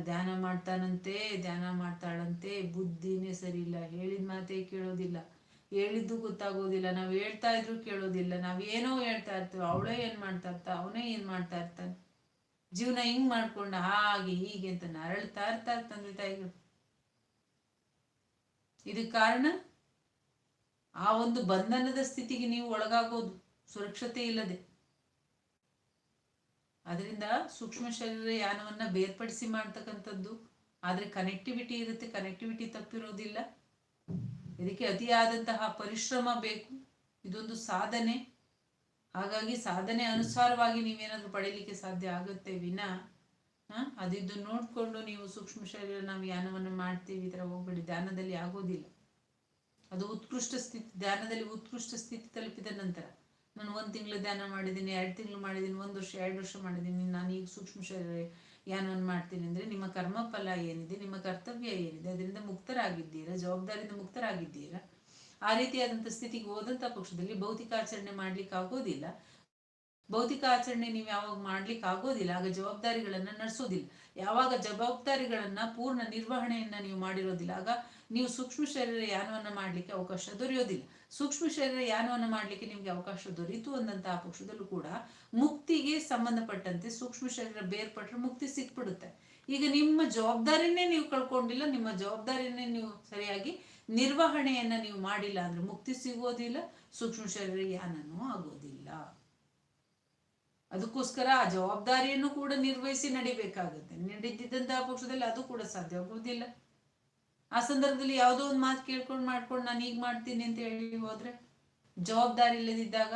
ಧ್ಯಾನ ಮಾಡ್ತಾನಂತೆ, ಧ್ಯಾನ ಮಾಡ್ತಾಳಂತೆ, ಬುದ್ಧಿನೇ ಸರಿ ಇಲ್ಲ ಹೇಳಿದ ಮಾತೇ ಕೇಳೋದಿಲ್ಲ. ಹೇಳಿದ್ದು ಗೊತ್ತಾಗೋದಿಲ್ಲ, ನಾವ್ ಹೇಳ್ತಾ ಇದ್ರು ಕೇಳೋದಿಲ್ಲ ನಾವೇನೋ ಹೇಳ್ತಾ ಇರ್ತೀವಿ ಅವಳೇ ಏನ್ ಮಾಡ್ತಾ ಇರ್ತಾ, ಅವನೇ ಏನ್ ಮಾಡ್ತಾ ಇರ್ತಾನೆ? ಜೀವನ ಹಿಂಗ್ ಮಾಡ್ಕೊಂಡ ಹಾಗೆ ಹೀಗೆ ಅಂತ ನರಳ್ತಾ ಇರ್ತಾರೆ ತಂದೆ ತಾಯಿಗಳು. ಇದಕ್ಕೆ ಕಾರಣ ಆ ಒಂದು ಬಂಧನದ ಸ್ಥಿತಿಗೆ ನೀವು ಒಳಗಾಗೋದು, ಸುರಕ್ಷತೆ ಇಲ್ಲದೆ. ಅದರಿಂದ ಸೂಕ್ಷ್ಮ ಶರೀರ ಯಾನವನ್ನ ಬೇರ್ಪಡಿಸಿ ಮಾಡ್ತಕ್ಕಂಥದ್ದು, ಆದ್ರೆ ಕನೆಕ್ಟಿವಿಟಿ ಇರುತ್ತೆ ಕನೆಕ್ಟಿವಿಟಿ ತಪ್ಪಿರೋದಿಲ್ಲ. ಇದಕ್ಕೆ ಅತಿಯಾದಂತಹ ಪರಿಶ್ರಮ ಬೇಕು. ಇದೊಂದು ಸಾಧನೆ. ಹಾಗಾಗಿ ಸಾಧನೆ ಅನುಸಾರವಾಗಿ ನೀವೇನಾದ್ರೂ ಪಡೀಲಿಕ್ಕೆ ಸಾಧ್ಯ ಆಗುತ್ತೆ ವಿನ ಅದಿದ್ದು ನೋಡಿಕೊಂಡು ನೀವು ಸೂಕ್ಷ್ಮ ಶರೀರ ನಾವು ಧ್ಯಾನವನ್ನು ಮಾಡ್ತೀವಿ, ಈ ಥರ ಹೋಗ್ಬೇಡಿ. ಧ್ಯಾನದಲ್ಲಿ ಆಗೋದಿಲ್ಲ. ಅದು ಉತ್ಕೃಷ್ಟ ಸ್ಥಿತಿ, ಧ್ಯಾನದಲ್ಲಿ ಉತ್ಕೃಷ್ಟ ಸ್ಥಿತಿ ತಲುಪಿದ ನಂತರ. ನಾನು ಒಂದು ತಿಂಗಳು ಧ್ಯಾನ ಮಾಡಿದ್ದೀನಿ, ಎರಡು ತಿಂಗಳು ಮಾಡಿದ್ದೀನಿ, ಒಂದು ವರ್ಷ, ಎರಡು ವರ್ಷ ಮಾಡಿದ್ದೀನಿ ನಾನು ಈಗ ಸೂಕ್ಷ್ಮ ಶರೀರ ಯಾನವನ್ನು ಮಾಡ್ತೀನಿ ಅಂದರೆ ನಿಮ್ಮ ಕರ್ಮ ಫಲ ಏನಿದೆ, ನಿಮ್ಮ ಕರ್ತವ್ಯ ಏನಿದೆ, ಅದರಿಂದ ಮುಕ್ತರಾಗಿದ್ದೀರಾ, ಜವಾಬ್ದಾರಿಯಿಂದ ಮುಕ್ತರಾಗಿದ್ದೀರಾ? ಆ ರೀತಿಯಾದಂಥ ಸ್ಥಿತಿಗೆ ಹೋದಂಥ ಪಕ್ಷದಲ್ಲಿ ಭೌತಿಕ ಆಚರಣೆ ಮಾಡ್ಲಿಕ್ಕೆ ಆಗೋದಿಲ್ಲ. ಭೌತಿಕ ಆಚರಣೆ ನೀವು ಯಾವಾಗ ಮಾಡ್ಲಿಕ್ಕೆ ಆಗೋದಿಲ್ಲ, ಆಗ ಜವಾಬ್ದಾರಿಗಳನ್ನ ನಡೆಸೋದಿಲ್ಲ. ಯಾವಾಗ ಜವಾಬ್ದಾರಿಗಳನ್ನ, ಪೂರ್ಣ ನಿರ್ವಹಣೆಯನ್ನ ನೀವು ಮಾಡಿರೋದಿಲ್ಲ, ಆಗ ನೀವು ಸೂಕ್ಷ್ಮ ಶರೀರ ಯಾನವನ್ನ ಮಾಡ್ಲಿಕ್ಕೆ ಅವಕಾಶ ದೊರೆಯೋದಿಲ್ಲ. ಸೂಕ್ಷ್ಮ ಶರೀರ ಯಾನವನ್ನು ಮಾಡ್ಲಿಕ್ಕೆ ನಿಮಗೆ ಅವಕಾಶ ದೊರೀತು ಅಂದಂತಹ ಪಕ್ಷದಲ್ಲೂ ಕೂಡ ಮುಕ್ತಿಗೆ ಸಂಬಂಧಪಟ್ಟಂತೆ ಸೂಕ್ಷ್ಮ ಶರೀರ ಬೇರ್ಪಟ್ಟರೆ ಮುಕ್ತಿ ಸಿಕ್ಬಿಡುತ್ತೆ. ಈಗ ನಿಮ್ಮ ಜವಾಬ್ದಾರಿನೇ ನೀವು ಕಳ್ಕೊಂಡಿಲ್ಲ, ನಿಮ್ಮ ಜವಾಬ್ದಾರಿನೇ ನೀವು ಸರಿಯಾಗಿ ನಿರ್ವಹಣೆಯನ್ನ ನೀವು ಮಾಡಿಲ್ಲ ಅಂದ್ರೆ ಮುಕ್ತಿ ಸಿಗೋದಿಲ್ಲ, ಸೂಕ್ಷ್ಮ ಶರೀರ ಯಾನನೂ ಆಗೋದಿಲ್ಲ. ಅದಕ್ಕೋಸ್ಕರ ಆ ಜವಾಬ್ದಾರಿಯನ್ನು ಕೂಡ ನಿರ್ವಹಿಸಿ ನಡಿಬೇಕಾಗುತ್ತೆ. ನಡೆದಿದ್ದಂತಹ ಪಕ್ಷದಲ್ಲಿ ಅದು ಕೂಡ ಸಾಧ್ಯ ಆಗುವುದಿಲ್ಲ ಆ ಸಂದರ್ಭದಲ್ಲಿ ಯಾವುದೋ ಒಂದು ಮಾತು ಕೇಳ್ಕೊಂಡು ಮಾಡ್ಕೊಂಡು ನಾನು ಈಗ ಮಾಡ್ತೀನಿ ಅಂತ ಹೇಳಿ ಹೋದ್ರೆ ಜವಾಬ್ದಾರಿ ಇಲ್ಲದಿದ್ದಾಗ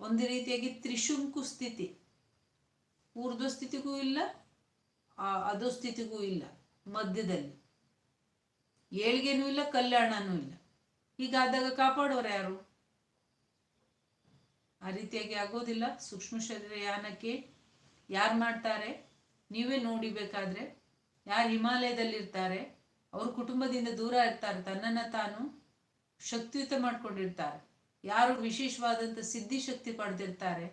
ಒಂದು ರೀತಿಯಾಗಿ ತ್ರಿಶುಂಕು ಸ್ಥಿತಿ. ಊರ್ಧ್ವ ಸ್ಥಿತಿಗೂ ಇಲ್ಲ ಅದೋ ಸ್ಥಿತಿಗೂ ಇಲ್ಲ, ಮಧ್ಯದಲ್ಲಿ. ಏಳ್ಗೆನೂ ಇಲ್ಲ, ಕಲ್ಯಾಣನೂ ಇಲ್ಲ. ಹೀಗಾದಾಗ ಕಾಪಾಡೋರು ಯಾರು? ಆ ರೀತಿಯಾಗಿ ಆಗೋದಿಲ್ಲ. ಸೂಕ್ಷ್ಮ ಶರೀರ ಯಾನಕ್ಕೆ ಯಾರು ಮಾಡ್ತಾರೆ? ನೀವೇ ನೋಡಿಬೇಕಾದ್ರೆ ಯಾರು ಹಿಮಾಲಯದಲ್ಲಿರ್ತಾರೆ, ಅವ್ರ ಕುಟುಂಬದಿಂದ ದೂರ ಇರ್ತಾರೆ, ತನ್ನನ್ನು ತಾನು ಶಕ್ತಿಯುತ ಮಾಡ್ಕೊಂಡಿರ್ತಾರೆ. ಯಾರು ವಿಶೇಷವಾದಂಥ ಸಿದ್ಧಿ ಶಕ್ತಿ ಪಡೆದಿರ್ತಾರೆ,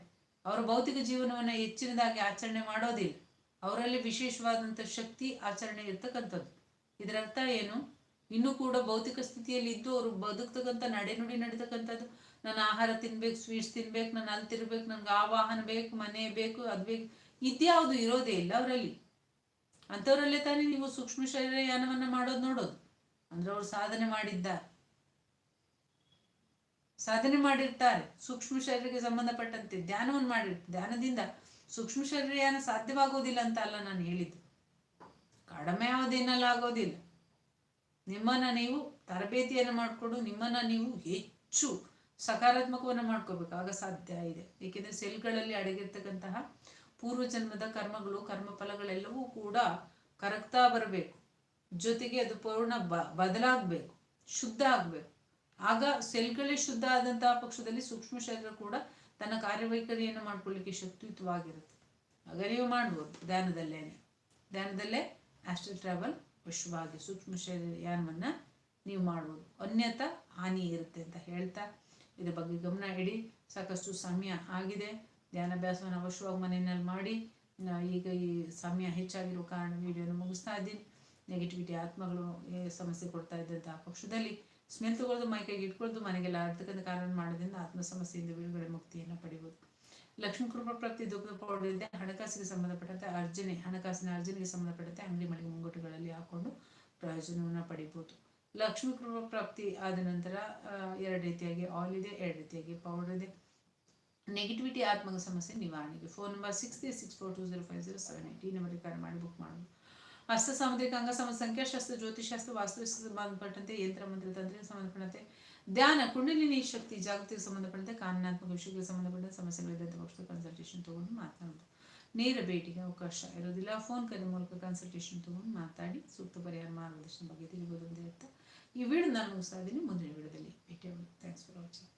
ಅವರ ಭೌತಿಕ ಜೀವನವನ್ನು ಹೆಚ್ಚಿನದಾಗಿ ಆಚರಣೆ ಮಾಡೋದಿಲ್ಲ. ಅವರಲ್ಲಿ ವಿಶೇಷವಾದಂಥ ಶಕ್ತಿ ಆಚರಣೆ ಇರ್ತಕ್ಕಂಥದ್ದು. ಇದರರ್ಥ ಏನು? ಇನ್ನೂ ಕೂಡ ಭೌತಿಕ ಸ್ಥಿತಿಯಲ್ಲಿ ಇದ್ದು ಅವರು ಬದುಕ್ತಕ್ಕಂಥ ನಡೆನುಡಿ ನಡೀತಕ್ಕಂಥದ್ದು. ನಾನು ಆಹಾರ ತಿನ್ಬೇಕು, ಸ್ವೀಟ್ಸ್ ತಿನ್ಬೇಕು, ನಾನು ಅಲ್ಲಿ ತಿರ್ಬೇಕು, ನನ್ಗೆ ಆ ವಾಹನ ಬೇಕು, ಮನೆ ಬೇಕು, ಅದು ಬೇಕು. ಇದ್ಯಾವುದು ಇರೋದೇ ಇಲ್ಲ ಅವರಲ್ಲಿ. ಅಂಥವರಲ್ಲೇ ತಾನೇ ನೀವು ಸೂಕ್ಷ್ಮ ಶರೀರ ಯಾನವನ್ನ ಮಾಡೋದು ನೋಡೋದು. ಅಂದ್ರೆ ಅವ್ರು ಸಾಧನೆ ಮಾಡಿದ್ದಾರೆ. ಸಾಧನೆ ಮಾಡಿರ್ತಾರೆ. ಸೂಕ್ಷ್ಮ ಶರೀರಕ್ಕೆ ಸಂಬಂಧಪಟ್ಟಂತೆ ಧ್ಯಾನವನ್ನು ಮಾಡಿರ್ತಾರೆ ಧ್ಯಾನದಿಂದ ಸೂಕ್ಷ್ಮ ಶರೀರ ಯಾನ ಸಾಧ್ಯವಾಗೋದಿಲ್ಲ ಅಂತ ಅಲ್ಲ ನಾನು ಹೇಳಿದ್ದು. ಕಡಿಮೆ ಅವಧಿನಲ್ಲಿ ಆಗೋದಿಲ್ಲ. ನಿಮ್ಮನ್ನ ನೀವು ತರಬೇತಿಯನ್ನು ಮಾಡಿಕೊಂಡು ನಿಮ್ಮನ್ನ ನೀವು ಹೆಚ್ಚು ಸಕಾರಾತ್ಮಕವನ್ನು ಮಾಡ್ಕೋಬೇಕು. ಆಗ ಸಾಧ್ಯ ಇದೆ. ಏಕೆಂದರೆ ಸೆಲ್ಗಳಲ್ಲಿ ಅಡಗಿರ್ತಕ್ಕಂತಹ ಪೂರ್ವ ಜನ್ಮದ ಕರ್ಮಗಳು, ಕರ್ಮಫಲಗಳೆಲ್ಲವೂ ಕೂಡ ಕರಗ್ತಾ ಬರಬೇಕು. ಜೊತೆಗೆ ಅದು ಪೂರ್ಣ ಬ, ಬದಲಾಗಬೇಕು, ಶುದ್ಧ ಆಗಬೇಕು. ಆಗ ಸೆಲ್ಗಳೇ ಶುದ್ಧ ಆದಂತಹ ಪಕ್ಷದಲ್ಲಿ ಸೂಕ್ಷ್ಮ ಶರೀರ ಕೂಡ ತನ್ನ ಕಾರ್ಯವೈಖರಿಯನ್ನು ಮಾಡ್ಕೊಳ್ಳಿಕ್ಕೆ ಶಕ್ತಿಯುತವಾಗಿರುತ್ತೆ. ಆಗ ನೀವು ಮಾಡ್ಬೋದು, ಧ್ಯಾನದಲ್ಲೇನೆ. ಧ್ಯಾನದಲ್ಲೇ ಆಸ್ಟ್ರಲ್ ಟ್ರಾವೆಲ್ ವಶವಾಗಿ ಸೂಕ್ಷ್ಮ ಶರೀರ ಯಾನವನ್ನು ನೀವು ಮಾಡ್ಬೋದು. ಅನ್ಯತ ಹಾನಿ ಇರುತ್ತೆ ಅಂತ ಹೇಳ್ತಾ, ಇದ್ರ ಬಗ್ಗೆ ಗಮನ ಇಡಿ. ಸಾಕಷ್ಟು ಸಮಯ ಆಗಿದೆ. ಧ್ಯಾನಾಭ್ಯಾಸವನ್ನು ಅವಶ್ಯವಾಗಿ ಮನೆಯಲ್ಲಿ ಮಾಡಿ ಈಗ ಈ ಸಮಯ ಹೆಚ್ಚಾಗಿರೋ ಕಾರಣ ವಿಡಿಯೋನ ಮುಗಿಸ್ತಾ ಇದ್ದೀನಿ. ನೆಗೆಟಿವಿಟಿ ಆತ್ಮಗಳು ಸಮಸ್ಯೆ ಕೊಡ್ತಾ ಇದ್ದಂತಹ ಪಕ್ಷದಲ್ಲಿ ಸ್ಮೆಲ್ ತಗೊಳ್ಳೋದು ಮೈಕೈಗೆ ಇಟ್ಕೊಳ್ಳೋದು ಮನೆಗೆಲ್ಲ ಅರ್ಥಕ್ಕಂಥ ಕಾರಣ ಮಾಡೋದ್ರಿಂದ ಆತ್ಮ ಸಮಸ್ಯೆಯಿಂದ ಬಿಡುಗಡೆ ಮುಕ್ತಿಯನ್ನು ಪಡಿಬೋದು. ಲಕ್ಷ್ಮೀ ಕೃಪಾ ಪ್ರಾಪ್ತಿ ದುಃಖ ಪೌಡರಿದೆ ಹಣಕಾಸಿಗೆ ಸಂಬಂಧಪಟ್ಟಂತೆ ಅರ್ಜನೆ, ಹಣಕಾಸಿನ ಅರ್ಜನೆಗೆ ಸಂಬಂಧಪಟ್ಟಂತೆ ಅಂಗಡಿ ಮಳಿಗೆ ಮುಂಗಟ್ಟುಗಳಲ್ಲಿ ಹಾಕೊಂಡು ಪ್ರಯೋಜನವನ್ನು ಪಡಿಬೋದು. ಲಕ್ಷ್ಮೀ ಕೃಪಾ ಪ್ರಾಪ್ತಿ ಆದ ನಂತರ ಎರಡು ರೀತಿಯಾಗಿ ಆಯಿಲ್ ಇದೆ, ಎರಡು ರೀತಿಯಾಗಿ ಪೌಡರ್ ಇದೆ. ನೆಗೆಟಿವಿಟಿ ಆತ್ಮಕ ಸಮಸ್ಯೆ ನಿವಾರಣೆಗೆ phone number six three six four two zero five zero seven eight ಈ ನಂಬರ್ಗೆ ಕರೆ ಮಾಡಿ ಬುಕ್ ಮಾಡೋದು ಹಸ್ತ ಸಾಮುದ್ರಿಕ ಅಂಗಸಮ ಸಂಖ್ಯಾಶಾಸ್ತ್ರ ಜ್ಯೋತಿಷಾಸ್ತ್ರ ವಾಸ್ತುಶಾಸ್ತ್ರ ಸಂಬಂಧಪಟ್ಟಂತೆ ಯಂತ್ರ, ಮಂತ್ರ ತಂತ್ರಿಗೆ ಸಂಬಂಧಪಟ್ಟಂತೆ ಧ್ಯಾನ, ಕುಂಡಲಿನಿ ಶಕ್ತಿ ಜಾಗೃತಿಗೆ ಸಂಬಂಧಪಟ್ಟಂತೆ ಕಾನೂನಾತ್ಮಕ ವಿಷಯಗಳಿಗೆ ಸಂಬಂಧಪಟ್ಟ ಸಮಸ್ಯೆಗಳಿದ್ದಂಥ ಪಕ್ಷದ ಕನ್ಸಲ್ಟೇಷನ್ ತಗೊಂಡು ಮಾತನಾಡೋದು ನೇರ ಭೇಟಿಗೆ ಅವಕಾಶ ಇರೋದಿಲ್ಲ. ಫೋನ್ ಕರೆ ಮೂಲಕ ಕನ್ಸಲ್ಟೇಷನ್ ತೊಗೊಂಡು ಮಾತಾಡಿ ಸೂಕ್ತ ಪರಿಹಾರ ಮಾರ್ಗದರ್ಶನ ಬಗ್ಗೆ ತಿಳಿಬೋದು ಅಂತ ಈ ವಿಡಿಯೋ ನಾನು ಮುಗಿಸ್ತಾ ಇದ್ದೀನಿ. ಮುಂದಿನ ವಿಡಿಯೋದಲ್ಲಿ ಭೇಟಿ ಆಗೋದು ಥ್ಯಾಂಕ್ಸ್ ಫಾರ್ ವಾಚಿಂಗ್